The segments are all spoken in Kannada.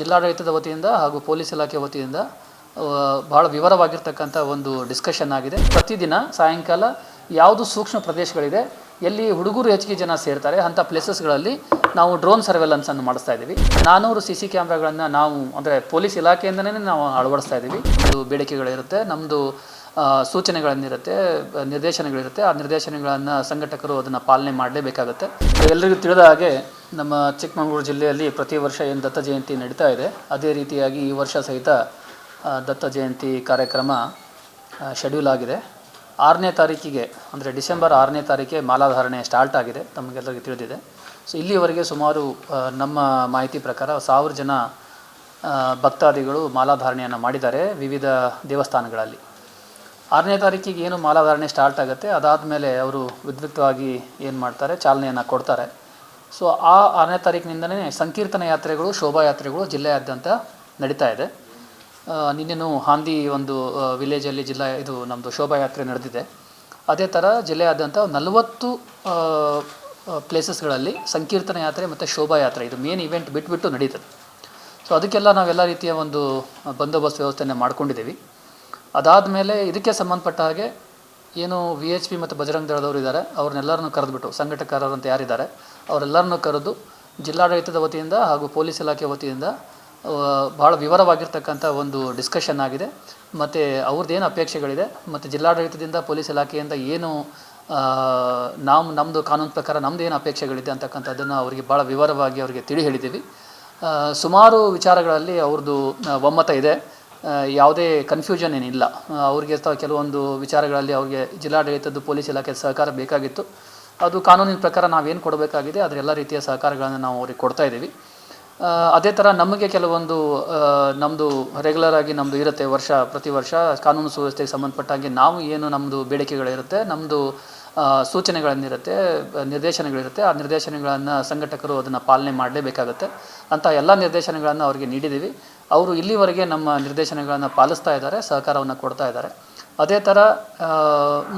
ಜಿಲ್ಲಾಡಳಿತದ ವತಿಯಿಂದ ಹಾಗೂ ಪೊಲೀಸ್ ಇಲಾಖೆ ವತಿಯಿಂದ ಬಹಳ ವಿವರವಾಗಿರ್ತಕ್ಕಂಥ ಒಂದು ಡಿಸ್ಕಷನ್ ಆಗಿದೆ. ಪ್ರತಿದಿನ ಸಾಯಂಕಾಲ ಯಾವುದು ಸೂಕ್ಷ್ಮ ಪ್ರದೇಶಗಳಿದೆ, ಎಲ್ಲಿ ಹುಡುಗರು ಹೆಚ್ಚಿಗೆ ಜನ ಸೇರ್ತಾರೆ, ಅಂಥ ಪ್ಲೇಸಸ್ಗಳಲ್ಲಿ ನಾವು ಡ್ರೋನ್ ಸರ್ವೆಲೆನ್ಸನ್ನು ಮಾಡಿಸ್ತಾ ಇದ್ದೀವಿ. ನಾನೂರು ಸಿ ಸಿ ಕ್ಯಾಮ್ರಾಗಳನ್ನು ನಾವು, ಅಂದರೆ ಪೊಲೀಸ್ ಇಲಾಖೆಯಿಂದನೇ ನಾವು ಅಳವಡಿಸ್ತಾ ಇದ್ದೀವಿ. ಒಂದು ಬೇಡಿಕೆಗಳಿರುತ್ತೆ ನಮ್ಮದು ಸೂಚನೆಗಳನ್ನಿರುತ್ತೆ, ನಿರ್ದೇಶನಗಳಿರುತ್ತೆ. ಆ ನಿರ್ದೇಶನಗಳನ್ನು ಸಂಘಟಕರು ಅದನ್ನು ಪಾಲನೆ ಮಾಡಲೇಬೇಕಾಗುತ್ತೆ. ಎಲ್ಲರಿಗೂ ತಿಳಿದ ಹಾಗೆ ನಮ್ಮ ಚಿಕ್ಕಮಗಳೂರು ಜಿಲ್ಲೆಯಲ್ಲಿ ಪ್ರತಿ ವರ್ಷ ಏನು ದತ್ತ ಜಯಂತಿ ನಡೀತಾ ಇದೆ, ಅದೇ ರೀತಿಯಾಗಿ ಈ ವರ್ಷ ಸಹಿತ ದತ್ತ ಜಯಂತಿ ಕಾರ್ಯಕ್ರಮ ಶೆಡ್ಯೂಲ್ ಆಗಿದೆ. ಆರನೇ ತಾರೀಕಿಗೆ, ಅಂದರೆ ಡಿಸೆಂಬರ್ ಆರನೇ ತಾರೀಕಿಗೆ ಮಾಲಾಧಾರಣೆ ಸ್ಟಾರ್ಟ್ ಆಗಿದೆ, ತಮಗೆಲ್ಲರಿಗೂ ತಿಳಿದಿದೆ. ಸೊ ಇಲ್ಲಿವರೆಗೆ ಸುಮಾರು ನಮ್ಮ ಮಾಹಿತಿ ಪ್ರಕಾರ ಸಾವಿರ ಜನ ಭಕ್ತಾದಿಗಳು ಮಾಲಾಧಾರಣೆಯನ್ನು ಮಾಡಿದ್ದಾರೆ ವಿವಿಧ ದೇವಸ್ಥಾನಗಳಲ್ಲಿ. ಆರನೇ ತಾರೀಕಿಗೆ ಏನು ಮಾಲಾಧಾರಣೆ ಸ್ಟಾರ್ಟ್ ಆಗುತ್ತೆ, ಅದಾದಮೇಲೆ ಅವರು ವಿದ್ಯುಕ್ತವಾಗಿ ಏನು ಮಾಡ್ತಾರೆ, ಚಾಲನೆಯನ್ನು ಕೊಡ್ತಾರೆ. ಸೊ ಆ ಆರನೇ ತಾರೀಕಿನಿಂದನೇ ಸಂಕೀರ್ತನ ಯಾತ್ರೆಗಳು ಶೋಭಾಯಾತ್ರೆಗಳು ಜಿಲ್ಲೆಯಾದ್ಯಂತ ನಡೀತಾ ಇದೆ. ನಿನ್ನೆನು ಹಾಂದಿ ಒಂದು ವಿಲೇಜಲ್ಲಿ ಜಿಲ್ಲಾ, ಇದು ನಮ್ಮದು ಶೋಭಾಯಾತ್ರೆ ನಡೆದಿದೆ. ಅದೇ ಥರ ಜಿಲ್ಲೆಯಾದ್ಯಂತ ನಲವತ್ತು ಪ್ಲೇಸಸ್ಗಳಲ್ಲಿ ಸಂಕೀರ್ತನ ಯಾತ್ರೆ ಮತ್ತು ಶೋಭಾಯಾತ್ರೆ ಇದು ಮೇನ್ ಇವೆಂಟ್ ಬಿಟ್ಬಿಟ್ಟು ನಡೀತದೆ. ಸೊ ಅದಕ್ಕೆಲ್ಲ ನಾವೆಲ್ಲ ರೀತಿಯ ಒಂದು ಬಂದೋಬಸ್ತ್ ವ್ಯವಸ್ಥೆಯನ್ನು ಮಾಡ್ಕೊಂಡಿದ್ದೀವಿ. ಅದಾದ ಮೇಲೆ ಇದಕ್ಕೆ ಸಂಬಂಧಪಟ್ಟ ಹಾಗೆ ಏನು ವಿ ಎಚ್ ಪಿ ಮತ್ತು ಬಜರಂಗ ದಳದವರು ಇದ್ದಾರೆ ಅವ್ರನ್ನೆಲ್ಲರನ್ನು ಕರೆದುಬಿಟ್ಟು ಸಂಘಟಕರಂತ ಯಾರಿದ್ದಾರೆ ಅವರೆಲ್ಲರನ್ನು ಕರೆದು ಜಿಲ್ಲಾಡಳಿತದ ವತಿಯಿಂದ ಹಾಗೂ ಪೊಲೀಸ್ ಇಲಾಖೆ ವತಿಯಿಂದ ಭಾಳ ವಿವರವಾಗಿರ್ತಕ್ಕಂಥ ಒಂದು ಡಿಸ್ಕಷನ್ ಆಗಿದೆ. ಮತ್ತು ಅವ್ರದ್ದೇನು ಅಪೇಕ್ಷೆಗಳಿದೆ, ಮತ್ತು ಜಿಲ್ಲಾಡಳಿತದಿಂದ, ಪೊಲೀಸ್ ಇಲಾಖೆಯಿಂದ ಏನು ನಾವು ನಮ್ಮದು ಕಾನೂನು ಪ್ರಕಾರ ನಮ್ಮದು ಏನು ಅಪೇಕ್ಷೆಗಳಿದೆ ಅಂತಕ್ಕಂಥದ್ದನ್ನು ಅವರಿಗೆ ಭಾಳ ವಿವರವಾಗಿ ಅವರಿಗೆ ತಿಳಿ ಹೇಳಿದ್ದೀವಿ. ಸುಮಾರು ವಿಚಾರಗಳಲ್ಲಿ ಅವ್ರದ್ದು ಒಮ್ಮತ ಇದೆ. ಯಾವುದೇ ಕನ್ಫ್ಯೂಷನ್ ಏನಿಲ್ಲ. ಅವರಿಗೆ ಅವ್ರಿಗೆ ಕೆಲವೊಂದು ವಿಚಾರಗಳಲ್ಲಿ ಅವ್ರಿಗೆ ಜಿಲ್ಲಾಡಳಿತದ್ದು, ಪೊಲೀಸ್ ಇಲಾಖೆ ಸಹಕಾರ ಬೇಕಾಗಿತ್ತು. ಅದು ಕಾನೂನಿನ ಪ್ರಕಾರ ನಾವೇನು ಕೊಡಬೇಕಾಗಿದೆ, ಅದರ ಎಲ್ಲ ರೀತಿಯ ಸಹಕಾರಗಳನ್ನು ನಾವು ಅವ್ರಿಗೆ ಕೊಡ್ತಾ ಇದ್ದೀವಿ. ಅದೇ ಥರ ನಮಗೆ ಕೆಲವೊಂದು ನಮ್ಮದು ರೆಗ್ಯುಲರ್ ಆಗಿ ನಮ್ಮದು ಇರುತ್ತೆ ವರ್ಷ ಪ್ರತಿ ವರ್ಷ ಕಾನೂನು ಸುವ್ಯವಸ್ಥೆಗೆ ಸಂಬಂಧಪಟ್ಟ ಹಾಗೆ ನಾವು ಏನು ನಮ್ಮದು ಬೇಡಿಕೆಗಳಿರುತ್ತೆ ನಮ್ಮದು ಸೂಚನೆಗಳನ್ನಿರುತ್ತೆ, ನಿರ್ದೇಶನಗಳಿರುತ್ತೆ, ಆ ನಿರ್ದೇಶನಗಳನ್ನು ಸಂಘಟಕರು ಅದನ್ನು ಪಾಲನೆ ಮಾಡಲೇಬೇಕಾಗುತ್ತೆ ಅಂತ ಎಲ್ಲ ನಿರ್ದೇಶನಗಳನ್ನು ಅವರಿಗೆ ನೀಡಿದ್ದೀವಿ. ಅವರು ಇಲ್ಲಿವರೆಗೆ ನಮ್ಮ ನಿರ್ದೇಶನಗಳನ್ನು ಪಾಲಿಸ್ತಾ ಇದ್ದಾರೆ, ಸಹಕಾರವನ್ನು ಕೊಡ್ತಾ ಇದ್ದಾರೆ. ಅದೇ ಥರ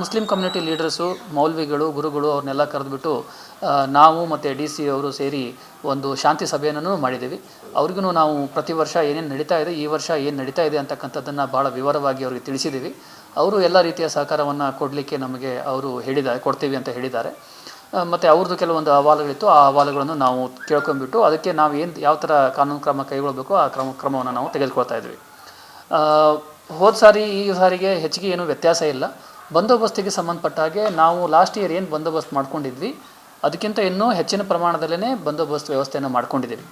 ಮುಸ್ಲಿಂ ಕಮ್ಯುನಿಟಿ ಲೀಡರ್ಸು ಮೌಲ್ವಿಗಳು, ಗುರುಗಳು ಅವ್ರನ್ನೆಲ್ಲ ಕರೆದುಬಿಟ್ಟು ನಾವು ಮತ್ತು ಡಿ ಸಿ ಅವರು ಸೇರಿ ಒಂದು ಶಾಂತಿ ಸಭೆಯನ್ನು ಮಾಡಿದ್ದೀವಿ. ಅವ್ರಿಗೂ ನಾವು ಪ್ರತಿ ವರ್ಷ ಏನೇನು ನಡೀತಾ ಇದೆ, ಈ ವರ್ಷ ಏನು ನಡೀತಾ ಇದೆ ಅಂತಕ್ಕಂಥದ್ದನ್ನು ಭಾಳ ವಿವರವಾಗಿ ಅವರಿಗೆ ತಿಳಿಸಿದ್ದೀವಿ. ಅವರು ಎಲ್ಲ ರೀತಿಯ ಸಹಕಾರವನ್ನು ಕೊಡಲಿಕ್ಕೆ ನಮಗೆ ಅವರು ಹೇಳಿದ, ಕೊಡ್ತೀವಿ ಅಂತ ಹೇಳಿದ್ದಾರೆ. ಮತ್ತು ಅವ್ರದ್ದು ಕೆಲವೊಂದು ಅಹವಾಲುಗಳಿತ್ತು, ಆ ಅಹವಾಲುಗಳನ್ನು ನಾವು ಕೇಳ್ಕೊಂಡ್ಬಿಟ್ಟು, ಅದಕ್ಕೆ ನಾವು ಏನು, ಯಾವ ಥರ ಕಾನೂನು ಕ್ರಮ ಕೈಗೊಳ್ಳಬೇಕು ಆ ಕ್ರಮ, ಕ್ರಮವನ್ನು ನಾವು ತೆಗೆದುಕೊಳ್ತಾ ಇದ್ವಿ ಹೋದ ಸಾರಿ ಈ ಸಾರಿಗೆ ಹೆಚ್ಚಿಗೆ ಏನೂ ವ್ಯತ್ಯಾಸ ಇಲ್ಲ. ಬಂದೋಬಸ್ತಿಗೆ ಸಂಬಂಧಪಟ್ಟ ಹಾಗೆ ನಾವು ಲಾಸ್ಟ್ ಇಯರ್ ಏನು ಬಂದೋಬಸ್ತ್ ಮಾಡ್ಕೊಂಡಿದ್ವಿ, ಅದಕ್ಕಿಂತ ಇನ್ನೂ ಹೆಚ್ಚಿನ ಪ್ರಮಾಣದಲ್ಲೇ ಬಂದೋಬಸ್ತ್ ವ್ಯವಸ್ಥೆಯನ್ನು ಮಾಡ್ಕೊಂಡಿದ್ದೀವಿ.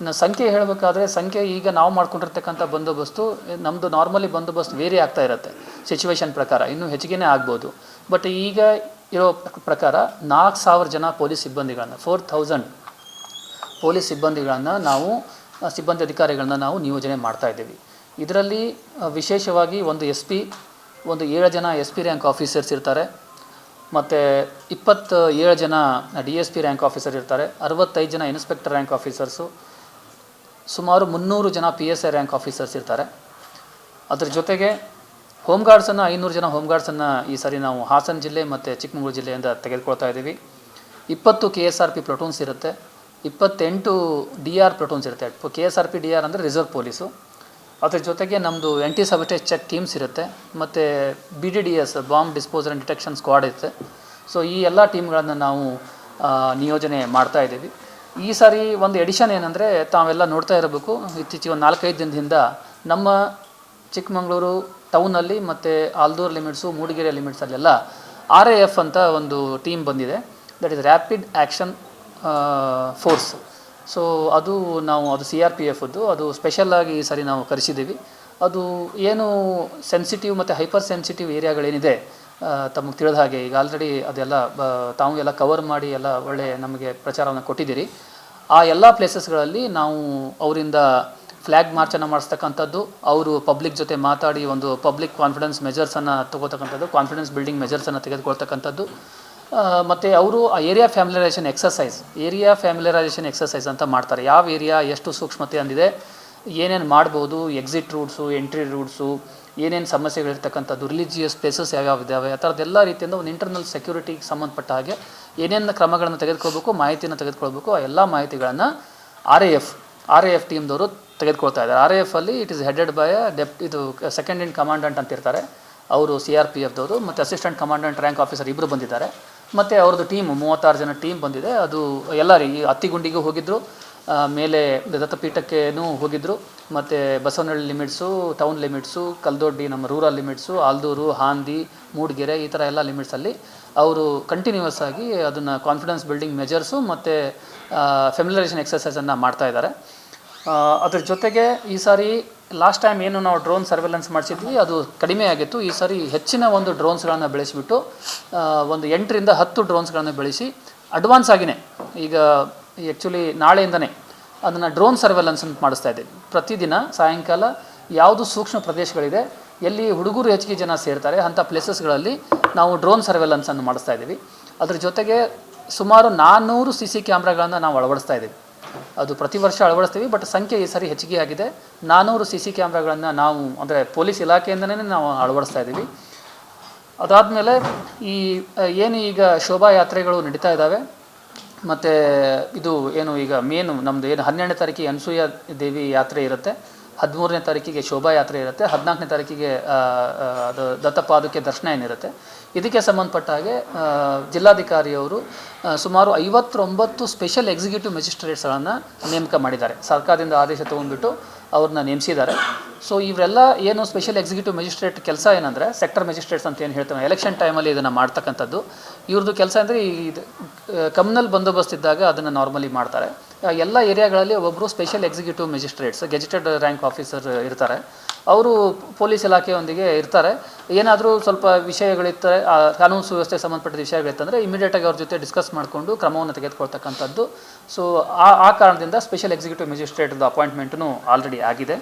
ಇನ್ನು ಸಂಖ್ಯೆ ಹೇಳಬೇಕಾದ್ರೆ, ಸಂಖ್ಯೆ ಈಗ ನಾವು ಮಾಡ್ಕೊಂಡಿರ್ತಕ್ಕಂಥ ಬಂದೋಬಸ್ತು ನಮ್ಮದು ನಾರ್ಮಲಿ ಬಂದೋಬಸ್ತ್ ವೇರಿ ಆಗ್ತಾ ಇರುತ್ತೆ ಸಿಚುವೇಶನ್ ಪ್ರಕಾರ, ಇನ್ನೂ ಹೆಚ್ಚಿಗೆನೇ ಆಗ್ಬೋದು. ಬಟ್ ಈಗ ಇರೋ ಪ್ರಕಾರ ನಾಲ್ಕು ಸಾವಿರ ಜನ ಪೊಲೀಸ್ ಸಿಬ್ಬಂದಿಗಳನ್ನು ಫೋರ್ ಥೌಸಂಡ್ ಪೊಲೀಸ್ ಸಿಬ್ಬಂದಿಗಳನ್ನು ನಾವು, ಸಿಬ್ಬಂದಿ ಅಧಿಕಾರಿಗಳನ್ನ ನಾವು ನಿಯೋಜನೆ ಮಾಡ್ತಾ ಇದ್ದೀವಿ. ಇದರಲ್ಲಿ ವಿಶೇಷವಾಗಿ ಒಂದು ಎಸ್ ಪಿ, ಒಂದು ಏಳು ಜನ ಎಸ್ ಪಿ ರ್ಯಾಂಕ್ ಆಫೀಸರ್ಸ್ ಇರ್ತಾರೆ. ಮತ್ತು ಇಪ್ಪತ್ತ ಏಳು ಜನ D S P rank officer ಇರ್ತಾರೆ. ಅರವತ್ತೈದು ಜನ ಇನ್ಸ್ಪೆಕ್ಟರ್ ರ್ಯಾಂಕ್ ಆಫೀಸರ್ಸು. ಸುಮಾರು ಮುನ್ನೂರು ಜನ P S I rank officers ಇರ್ತಾರೆ. ಅದ್ರ ಜೊತೆಗೆ ಹೋಮ್ ಗಾರ್ಡ್ಸನ್ನು, ಐನೂರು ಜನ ಹೋಮ್ ಗಾರ್ಡ್ಸನ್ನು ಈ ಸಾರಿ ನಾವು ಹಾಸನ ಜಿಲ್ಲೆ ಮತ್ತು ಚಿಕ್ಕಮಗಳೂರು ಜಿಲ್ಲೆಯಿಂದ ತೆಗೆದುಕೊಳ್ತಾ ಇದ್ದೀವಿ. ಇಪ್ಪತ್ತು K S R P platoons ಇರುತ್ತೆ. ಇಪ್ಪತ್ತೆಂಟು ಡಿ ಆರ್ ಪ್ಲಟೂನ್ಸ್ ಇರುತ್ತೆ. K S R P D R ಅಂದರೆ ರಿಸರ್ವ್ ಪೊಲೀಸು. ಅದ್ರ ಜೊತೆಗೆ ನಮ್ಮದು ಎಂಟಿ ಸಬಟೇಜ್ ಚೆಕ್ ಟೀಮ್ಸ್ ಇರುತ್ತೆ, ಮತ್ತು B D D S bomb disposal and detection squad ಇರುತ್ತೆ. ಸೊ ಈ ಎಲ್ಲ ಟೀಮ್ಗಳನ್ನು ನಾವು ನಿಯೋಜನೆ ಮಾಡ್ತಾ ಇದ್ದೀವಿ. ಈ ಸಾರಿ ಒಂದು ಎಡಿಷನ್ ಏನಂದರೆ ತಾವೆಲ್ಲ ನೋಡ್ತಾ ಇರಬೇಕು. ಇತ್ತೀಚೆಗೆ ಒಂದು ನಾಲ್ಕೈದು ದಿನದಿಂದ ನಮ್ಮ ಚಿಕ್ಕಮಗಳೂರು ಟೌನಲ್ಲಿ ಮತ್ತು ಆಲ್ದೂರ್ ಲಿಮಿಟ್ಸು, ಮೂಡಿಗೆರೆ ಲಿಮಿಟ್ಸಲ್ಲೆಲ್ಲ ಆರ್ ಎ ಎಫ್ ಅಂತ ಒಂದು ಟೀಮ್ ಬಂದಿದೆ. That is rapid action force so ಅದು ನಾವು, ಅದು ಸಿ ಆರ್ ಪಿ ಎಫದ್ದು ಅದು ಸ್ಪೆಷಲ್ಲಾಗಿ ಈ ಸರಿ ನಾವು ಕರೆಸಿದ್ದೀವಿ. ಅದು ಏನು ಸೆನ್ಸಿಟಿವ್ ಮತ್ತು ಹೈಪರ್ ಸೆನ್ಸಿಟಿವ್ ಏರಿಯಾಗಳೇನಿದೆ ತಮಗೆ ತಿಳಿದ ಹಾಗೆ ಈಗ ಆಲ್ರೆಡಿ ಅದೆಲ್ಲ ಬ ತಾವು ಎಲ್ಲ ಕವರ್ ಮಾಡಿ ಎಲ್ಲ ಒಳ್ಳೆ ನಮಗೆ ಪ್ರಚಾರವನ್ನು ಕೊಟ್ಟಿದ್ದೀರಿ. ಆ ಎಲ್ಲ ಪ್ಲೇಸಸ್ಗಳಲ್ಲಿ ನಾವು ಅವರಿಂದ ಫ್ಲ್ಯಾಗ್ ಮಾರ್ಚನ್ನು ಮಾಡಿಸ್ತಕ್ಕಂಥದ್ದು, ಅವರು ಪಬ್ಲಿಕ್ ಜೊತೆ ಮಾತಾಡಿ ಒಂದು ಪಬ್ಲಿಕ್ ಕಾನ್ಫಿಡೆನ್ಸ್ ಮೆಜರ್ಸನ್ನು ತಗೋತಕ್ಕಂಥದ್ದು ಕಾನ್ಫಿಡೆನ್ಸ್ ಬಿಲ್ಡಿಂಗ್ ಮೆಜರ್ಸನ್ನು ತೆಗೆದುಕೊಳ್ತಕ್ಕಂಥದ್ದು. ಮತ್ತು ಅವರು ಆ area familiarisation exercise area familiarisation exercise ಅಂತ ಮಾಡ್ತಾರೆ. ಯಾವ ಏರಿಯಾ ಎಷ್ಟು ಸೂಕ್ಷ್ಮತೆ ಅಂದಿದೆ, ಏನೇನು ಮಾಡ್ಬೋದು ಎಕ್ಸಿಟ್ ರೂಟ್ಸು ಎಂಟ್ರಿ ರೂಟ್ಸು ಏನೇನು ಸಮಸ್ಯೆಗಳಿರ್ತಕ್ಕಂಥದ್ದು ರಿಲಿಜಿಯಸ್ ಪ್ಲೇಸಸ್ ಯಾವ್ಯಾವ ಇದ್ದಾವೆ ಆ ಥರದ್ದೆಲ್ಲ ರೀತಿಯಿಂದ ಒಂದು ಇಂಟರ್ನಲ್ ಸೆಕ್ಯೂರಿಟಿಗೆ ಸಂಬಂಧಪಟ್ಟ ಹಾಗೆ ಏನೇನು ಕ್ರಮಗಳನ್ನು ತೆಗೆದುಕೊಳ್ಬೇಕು, ಮಾಹಿತಿಯನ್ನು ತೆಗೆದುಕೊಳ್ಬೇಕು, ಆ ಎಲ್ಲ ಮಾಹಿತಿಗಳನ್ನು R A F R A F ಟೀಮ್ದವರು ತೆಗೆದುಕೊಳ್ತಾ ಇದ್ದಾರೆ. ಆರ್ ಎ ಎಫ್ ಅಲ್ಲಿ it is headed by depth ಇದು ಸೆಕೆಂಡ್ ಇನ್ ಕಮಾಂಡೆಂಟ್ ಅಂತ ಇರ್ತಾರೆ. ಅವರು ಸಿ ಆರ್ ಪಿ ಎಫ್ದವರು ಮತ್ತು ಅಸಿಸ್ಟೆಂಟ್ ಕಮಾಂಡೆಂಟ್ ರ್ಯಾಂಕ್ ಆಫೀಸರ್ ಇಬ್ಬರು ಬಂದಿದ್ದಾರೆ. ಮತ್ತು ಅವ್ರದ್ದು ಟೀಮ್ ಮೂವತ್ತಾರು ಜನ ಟೀಮ್ ಬಂದಿದೆ. ಅದು ಎಲ್ಲ ರೀ, ಈ ಹತ್ತಿಗುಂಡಿಗೂ ಹೋಗಿದ್ದರು ಮೇಲೆ ದತ್ತಪೀಠಕ್ಕೇನೂ ಹೋಗಿದ್ದರು ಮತ್ತು Basavanahalli limits town limits Kaldoddi ನಮ್ಮ ರೂರಲ್ ಲಿಮಿಟ್ಸು ಆಲ್ದೂರು, ಹಾಂದಿ, ಮೂಡಿಗೆರೆ ಈ ಥರ ಎಲ್ಲ ಲಿಮಿಟ್ಸಲ್ಲಿ ಅವರು ಕಂಟಿನ್ಯೂಸ್ ಆಗಿ ಅದನ್ನು ಕಾನ್ಫಿಡೆನ್ಸ್ ಬಿಲ್ಡಿಂಗ್ ಮೆಜರ್ಸು ಮತ್ತು ಫೆಮಿಲರೇಷನ್ ಎಕ್ಸಸೈಸನ್ನು ಮಾಡ್ತಾ ಇದ್ದಾರೆ. ಅದ್ರ ಜೊತೆಗೆ ಈ ಸಾರಿ ಲಾಸ್ಟ್ ಟೈಮ್ ಏನು ನಾವು ಡ್ರೋನ್ ಸರ್ವೆಲೆನ್ಸ್ ಮಾಡಿಸಿದ್ವಿ, ಅದು ಕಡಿಮೆ ಆಗಿತ್ತು. ಈ ಸಾರಿ ಹೆಚ್ಚಿನ ಒಂದು ಡ್ರೋನ್ಸ್ಗಳನ್ನು ಬೆಳೆಸಿಬಿಟ್ಟು ಒಂದು ಎಂಟರಿಂದ ಹತ್ತು ಡ್ರೋನ್ಸ್ಗಳನ್ನು ಬೆಳೆಸಿ ಅಡ್ವಾನ್ಸ್ ಆಗಿನೇ, ಈಗ ಆ್ಯಕ್ಚುಲಿ ನಾಳೆಯಿಂದನೇ ಅದನ್ನು ಡ್ರೋನ್ ಸರ್ವೆಲೆನ್ಸ್ ಅಂತ ಮಾಡಿಸ್ತಾ ಇದ್ದೀವಿ. ಪ್ರತಿದಿನ ಸಾಯಂಕಾಲ ಯಾವುದು ಸೂಕ್ಷ್ಮ ಪ್ರದೇಶಗಳಿದೆ, ಎಲ್ಲಿ ಹುಡುಗರು ಹೆಚ್ಚಿಗೆ ಜನ ಸೇರ್ತಾರೆ ಅಂಥ ಪ್ಲೇಸಸ್ಗಳಲ್ಲಿ ನಾವು ಡ್ರೋನ್ ಸರ್ವೆಲೆನ್ಸನ್ನು ಮಾಡಿಸ್ತಾ ಇದ್ದೀವಿ. ಅದ್ರ ಜೊತೆಗೆ ಸುಮಾರು ನಾನ್ನೂರು ಸಿ ಸಿ ಕ್ಯಾಮ್ರಾಗಳನ್ನು ನಾವು ಅಳವಡಿಸ್ತಾ ಇದ್ದೀವಿ. ಅದು ಪ್ರತಿ ವರ್ಷ ಅಳವಡಿಸ್ತೀವಿ ಬಟ್ ಸಂಖ್ಯೆ ಈ ಸರಿ ಹೆಚ್ಚಿಗೆ ಆಗಿದೆ. ನಾನ್ನೂರು ಸಿ ಸಿ ಕ್ಯಾಮ್ರಾಗಳನ್ನು ನಾವು, ಅಂದರೆ ಪೊಲೀಸ್ ಇಲಾಖೆಯಿಂದನೇ ನಾವು ಅಳವಡಿಸ್ತಾ ಇದ್ದೀವಿ. ಅದಾದಮೇಲೆ ಈ ಏನು ಈಗ ಶೋಭಾಯಾತ್ರೆಗಳು ನಡೀತಾ ಇದ್ದಾವೆ, ಮತ್ತು ಇದು ಏನು ಈಗ ಮೇನು ನಮ್ಮದು ಏನು ಹನ್ನೆರಡನೇ ತಾರೀಕಿಗೆ ಅನಸೂಯ ದೇವಿ ಯಾತ್ರೆ ಇರುತ್ತೆ, ಹದಿಮೂರನೇ ತಾರೀಕಿಗೆ ಶೋಭಾಯಾತ್ರೆ ಇರುತ್ತೆ, ಹದಿನಾಲ್ಕನೇ ತಾರೀಕಿಗೆ ಅದು ದತ್ತಪಾದಕ್ಕೆ ದರ್ಶನ ಏನಿರುತ್ತೆ. ಇದಕ್ಕೆ ಸಂಬಂಧಪಟ್ಟ ಹಾಗೆ ಜಿಲ್ಲಾಧಿಕಾರಿಯವರು ಸುಮಾರು ಐವತ್ತೊಂಬತ್ತು ಸ್ಪೆಷಲ್ ಎಕ್ಸಿಕ್ಯೂಟಿವ್ ಮೆಜಿಸ್ಟ್ರೇಟ್ಸ್ಗಳನ್ನು ನೇಮಕ ಮಾಡಿದ್ದಾರೆ. ಸರ್ಕಾರದಿಂದ ಆದೇಶ ತೊಗೊಂಡ್ಬಿಟ್ಟು ಅವ್ರನ್ನ ನೇಮಿಸಿದ್ದಾರೆ. ಸೊ ಇವರೆಲ್ಲ ಏನು ಸ್ಪೆಷಲ್ ಎಕ್ಸಿಕ್ಯೂಟಿವ್ ಮೆಜಿಸ್ಟ್ರೇಟ್ ಕೆಲಸ ಏನಂದರೆ ಸೆಕ್ಟರ್ ಮೆಜಿಸ್ಟ್ರೇಟ್ಸ್ ಅಂತ ಏನು ಹೇಳ್ತಾರೆ ಎಲೆಕ್ಷನ್ ಟೈಮಲ್ಲಿ ಇದನ್ನು ಮಾಡ್ತಕ್ಕಂಥದ್ದು. ಇವ್ರದ್ದು ಕೆಲಸ ಅಂದರೆ ಇದು ಕಮ್ನಲ್ ಬಂದೋಬಸ್ತ್ ಇದ್ದಾಗ ಅದನ್ನು ನಾರ್ಮಲಿ ಮಾಡ್ತಾರೆ. ಎಲ್ಲ ಏರಿಯಾಗಳಲ್ಲಿ ಒಬ್ಬರು special executive magistrates gazetted rank officer ಇರ್ತಾರೆ. ಅವರು ಪೊಲೀಸ್ ಇಲಾಖೆಯೊಂದಿಗೆ ಇರ್ತಾರೆ. ಏನಾದರೂ ಸ್ವಲ್ಪ ವಿಷಯಗಳಿರ್ತಾರೆ ಕಾನೂನು ಸುವ್ಯವಸ್ಥೆ ಸಂಬಂಧಪಟ್ಟ ವಿಷಯಗಳಿತ್ತಂದರೆ ಇಮಿಡಿಯೇಟಾಗಿ ಅವ್ರ ಜೊತೆ ಡಿಸ್ಕಸ್ ಮಾಡಿಕೊಂಡು ಕ್ರಮವನ್ನು ತೆಗೆದುಕೊಳ್ತಕ್ಕಂಥದ್ದು. ಸೊ ಆ ಆ ಕಾರಣದಿಂದ ಸ್ಪೆಷಲ್ ಎಕ್ಸಿಕ್ಯೂಟಿವ್ ಮೆಜಿಸ್ಟ್ರೇಟ್ದು ಅಪಾಯಿಂಟ್ಮೆಂಟೂ ಆಲ್ರೆಡಿ ಆಗಿದೆ.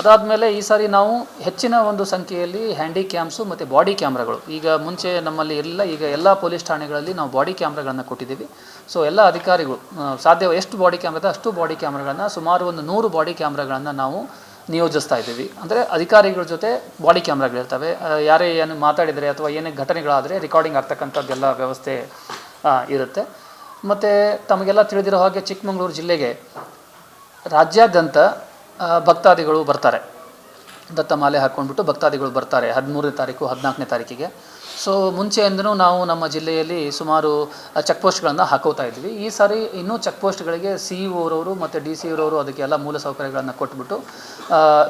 ಅದಾದಮೇಲೆ ಈ ಸಾರಿ ನಾವು ಹೆಚ್ಚಿನ ಒಂದು ಸಂಖ್ಯೆಯಲ್ಲಿ ಹ್ಯಾಂಡಿ ಕ್ಯಾಮ್ಸು ಮತ್ತು ಬಾಡಿ ಕ್ಯಾಮ್ರಾಗಳು ಈಗ ಮುಂಚೆ ನಮ್ಮಲ್ಲಿ ಎಲ್ಲ ಈಗ ಎಲ್ಲ ಪೊಲೀಸ್ ಠಾಣೆಗಳಲ್ಲಿ ನಾವು ಬಾಡಿ ಕ್ಯಾಮ್ರಾಗಳನ್ನು ಕೊಟ್ಟಿದ್ದೀವಿ. ಸೊ ಎಲ್ಲ ಅಧಿಕಾರಿಗಳು ಸಾಧ್ಯ ಎಷ್ಟು ಬಾಡಿ ಕ್ಯಾಮ್ರಾ ಅಷ್ಟು ಬಾಡಿ ಕ್ಯಾಮ್ರಾಗಳನ್ನು ಸುಮಾರು ಒಂದು ನೂರು ಬಾಡಿ ಕ್ಯಾಮ್ರಾಗಳನ್ನು ನಾವು ನಿಯೋಜಿಸ್ತಾ ಇದ್ದೀವಿ. ಅಂದರೆ ಅಧಿಕಾರಿಗಳ ಜೊತೆ ಬಾಡಿ ಕ್ಯಾಮ್ರಾಗಳಿರ್ತವೆ ಯಾರೇ ಏನು ಮಾತಾಡಿದರೆ ಅಥವಾ ಏನೇ ಘಟನೆಗಳಾದರೆ ರೆಕಾರ್ಡಿಂಗ್ ಆಗ್ತಕ್ಕಂಥದ್ದೆಲ್ಲ ವ್ಯವಸ್ಥೆ ಇರುತ್ತೆ. ಮತ್ತು ತಮಗೆಲ್ಲ ತಿಳಿದಿರೋ ಹಾಗೆ ಚಿಕ್ಕಮಗಳೂರು ಜಿಲ್ಲೆಗೆ ರಾಜ್ಯಾದ್ಯಂತ ಭಕ್ತಾದಿಗಳು ಬರ್ತಾರೆ. ದತ್ತಮಾಲೆ ಹಾಕ್ಕೊಂಡ್ಬಿಟ್ಟು ಭಕ್ತಾದಿಗಳು ಬರ್ತಾರೆ ಹದಿಮೂರನೇ ತಾರೀಕು, ಹದಿನಾಲ್ಕನೇ ತಾರೀಕಿಗೆ. ಸೊ ಮುಂಚೆಯಿಂದನೂ ನಾವು ನಮ್ಮ ಜಿಲ್ಲೆಯಲ್ಲಿ ಸುಮಾರು ಚೆಕ್ ಪೋಸ್ಟ್ಗಳನ್ನು ಹಾಕೋತಾ ಇದ್ವಿ. ಈ ಸಾರಿ ಇನ್ನೂ ಚೆಕ್ ಪೋಸ್ಟ್ಗಳಿಗೆ ಸಿ ಇ ಓರವರು ಮತ್ತು ಡಿ ಸಿ ಇರೋರು ಅದಕ್ಕೆಲ್ಲ ಮೂಲ ಸೌಕರ್ಯಗಳನ್ನು ಕೊಟ್ಬಿಟ್ಟು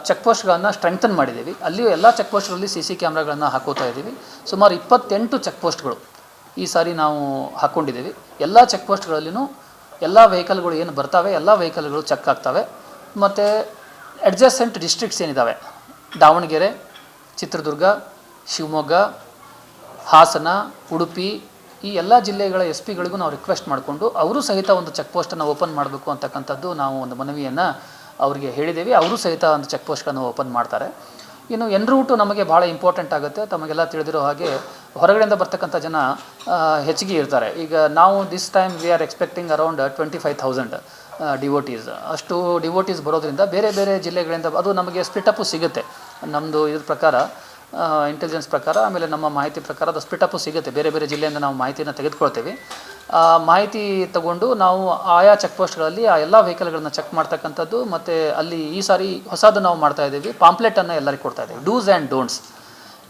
ಚೆಕ್ ಪೋಸ್ಟ್ಗಳನ್ನು ಸ್ಟ್ರೆಂಥನ್ ಮಾಡಿದ್ದೀವಿ. ಅಲ್ಲಿಯೂ ಎಲ್ಲ ಚೆಕ್ ಪೋಸ್ಟ್ಗಳಲ್ಲಿ ಸಿ ಸಿ ಕ್ಯಾಮ್ರಾಗಳನ್ನು ಹಾಕೋತಾ ಇದ್ದೀವಿ. ಸುಮಾರು ಇಪ್ಪತ್ತೆಂಟು ಚೆಕ್ ಪೋಸ್ಟ್ಗಳು ಈ ಸಾರಿ ನಾವು ಹಾಕ್ಕೊಂಡಿದ್ದೀವಿ ಎಲ್ಲ ಚೆಕ್ ಪೋಸ್ಟ್ಗಳಲ್ಲಿಯೂ ಎಲ್ಲ ವೆಹಿಕಲ್ಗಳು ಏನು ಬರ್ತವೆ, ಎಲ್ಲ ವೆಹಿಕಲ್ಗಳು ಚೆಕ್ ಆಗ್ತವೆ. ಮತ್ತು ಅಡ್ಜಸೆಂಟ್ ಡಿಸ್ಟ್ರಿಕ್ಟ್ಸ್ ಏನಿದ್ದಾವೆ ದಾವಣಗೆರೆ, ಚಿತ್ರದುರ್ಗ, ಶಿವಮೊಗ್ಗ ಹಾಸನ, ಉಡುಪಿ, ಈ ಎಲ್ಲ ಜಿಲ್ಲೆಗಳ ಎಸ್ ಪಿಗಳಿಗೂ ನಾವು ರಿಕ್ವೆಸ್ಟ್ ಮಾಡಿಕೊಂಡು ಅವರು ಸಹಿತ ಒಂದು ಚೆಕ್ ಪೋಸ್ಟನ್ನು ಓಪನ್ ಮಾಡಬೇಕು ಅಂತಕ್ಕಂಥದ್ದು ನಾವು ಒಂದು ಮನವಿಯನ್ನು ಅವರಿಗೆ ಹೇಳಿದ್ದೇವೆ ಅವರು ಸಹಿತ ಒಂದು ಚೆಕ್ ಪೋಸ್ಟ್ಗಳನ್ನು ಓಪನ್ ಮಾಡ್ತಾರೆ. ಇನ್ನು ಎನ್ ರೂಟು ನಮಗೆ ಭಾಳ ಇಂಪಾರ್ಟೆಂಟ್ ಆಗುತ್ತೆ. ತಮಗೆಲ್ಲ ತಿಳಿದಿರೋ ಹಾಗೆ ಹೊರಗಡೆಯಿಂದ ಬರ್ತಕ್ಕಂಥ ಜನ ಹೆಚ್ಚಿಗೆ ಇರ್ತಾರೆ. ಈಗ ನಾವು this time we are expecting around twenty five thousand devotees ಅಷ್ಟು ಡಿವೋಟೀಸ್ ಬರೋದ್ರಿಂದ ಬೇರೆ ಬೇರೆ ಜಿಲ್ಲೆಗಳಿಂದ ಅದು ನಮಗೆ ಸ್ಪಿಟಪ್ಪು ಸಿಗುತ್ತೆ. ನಮ್ಮದು ಇದ್ರ ಪ್ರಕಾರ ಇಂಟೆಲಿಜೆನ್ಸ್ ಪ್ರಕಾರ, ಆಮೇಲೆ ನಮ್ಮ ಮಾಹಿತಿ ಪ್ರಕಾರ ಅದು ಸ್ಪಿಟಪ್ಪು ಸಿಗುತ್ತೆ. ಬೇರೆ ಬೇರೆ ಜಿಲ್ಲೆಯಿಂದ ನಾವು ಮಾಹಿತಿಯನ್ನು ತೆಗೆದುಕೊಳ್ತೇವೆ. ಮಾಹಿತಿ ತಗೊಂಡು ನಾವು ಆಯಾ ಚೆಕ್ ಪೋಸ್ಟ್ಗಳಲ್ಲಿ ಆ ಎಲ್ಲ ವೆಹಿಕಲ್ಗಳನ್ನ ಚೆಕ್ ಮಾಡ್ತಕ್ಕಂಥದ್ದು, ಮತ್ತು ಅಲ್ಲಿ ಈ ಸಾರಿ ಹೊಸದು ನಾವು ಮಾಡ್ತಾ ಇದ್ದೀವಿ. ಪಾಂಪ್ಲೆಟನ್ನು ಎಲ್ಲರಿಗೂ ಕೊಡ್ತಾ ಇದ್ದೀವಿ. ಡೂಸ್ ಆ್ಯಂಡ್ ಡೋಂಟ್ಸ್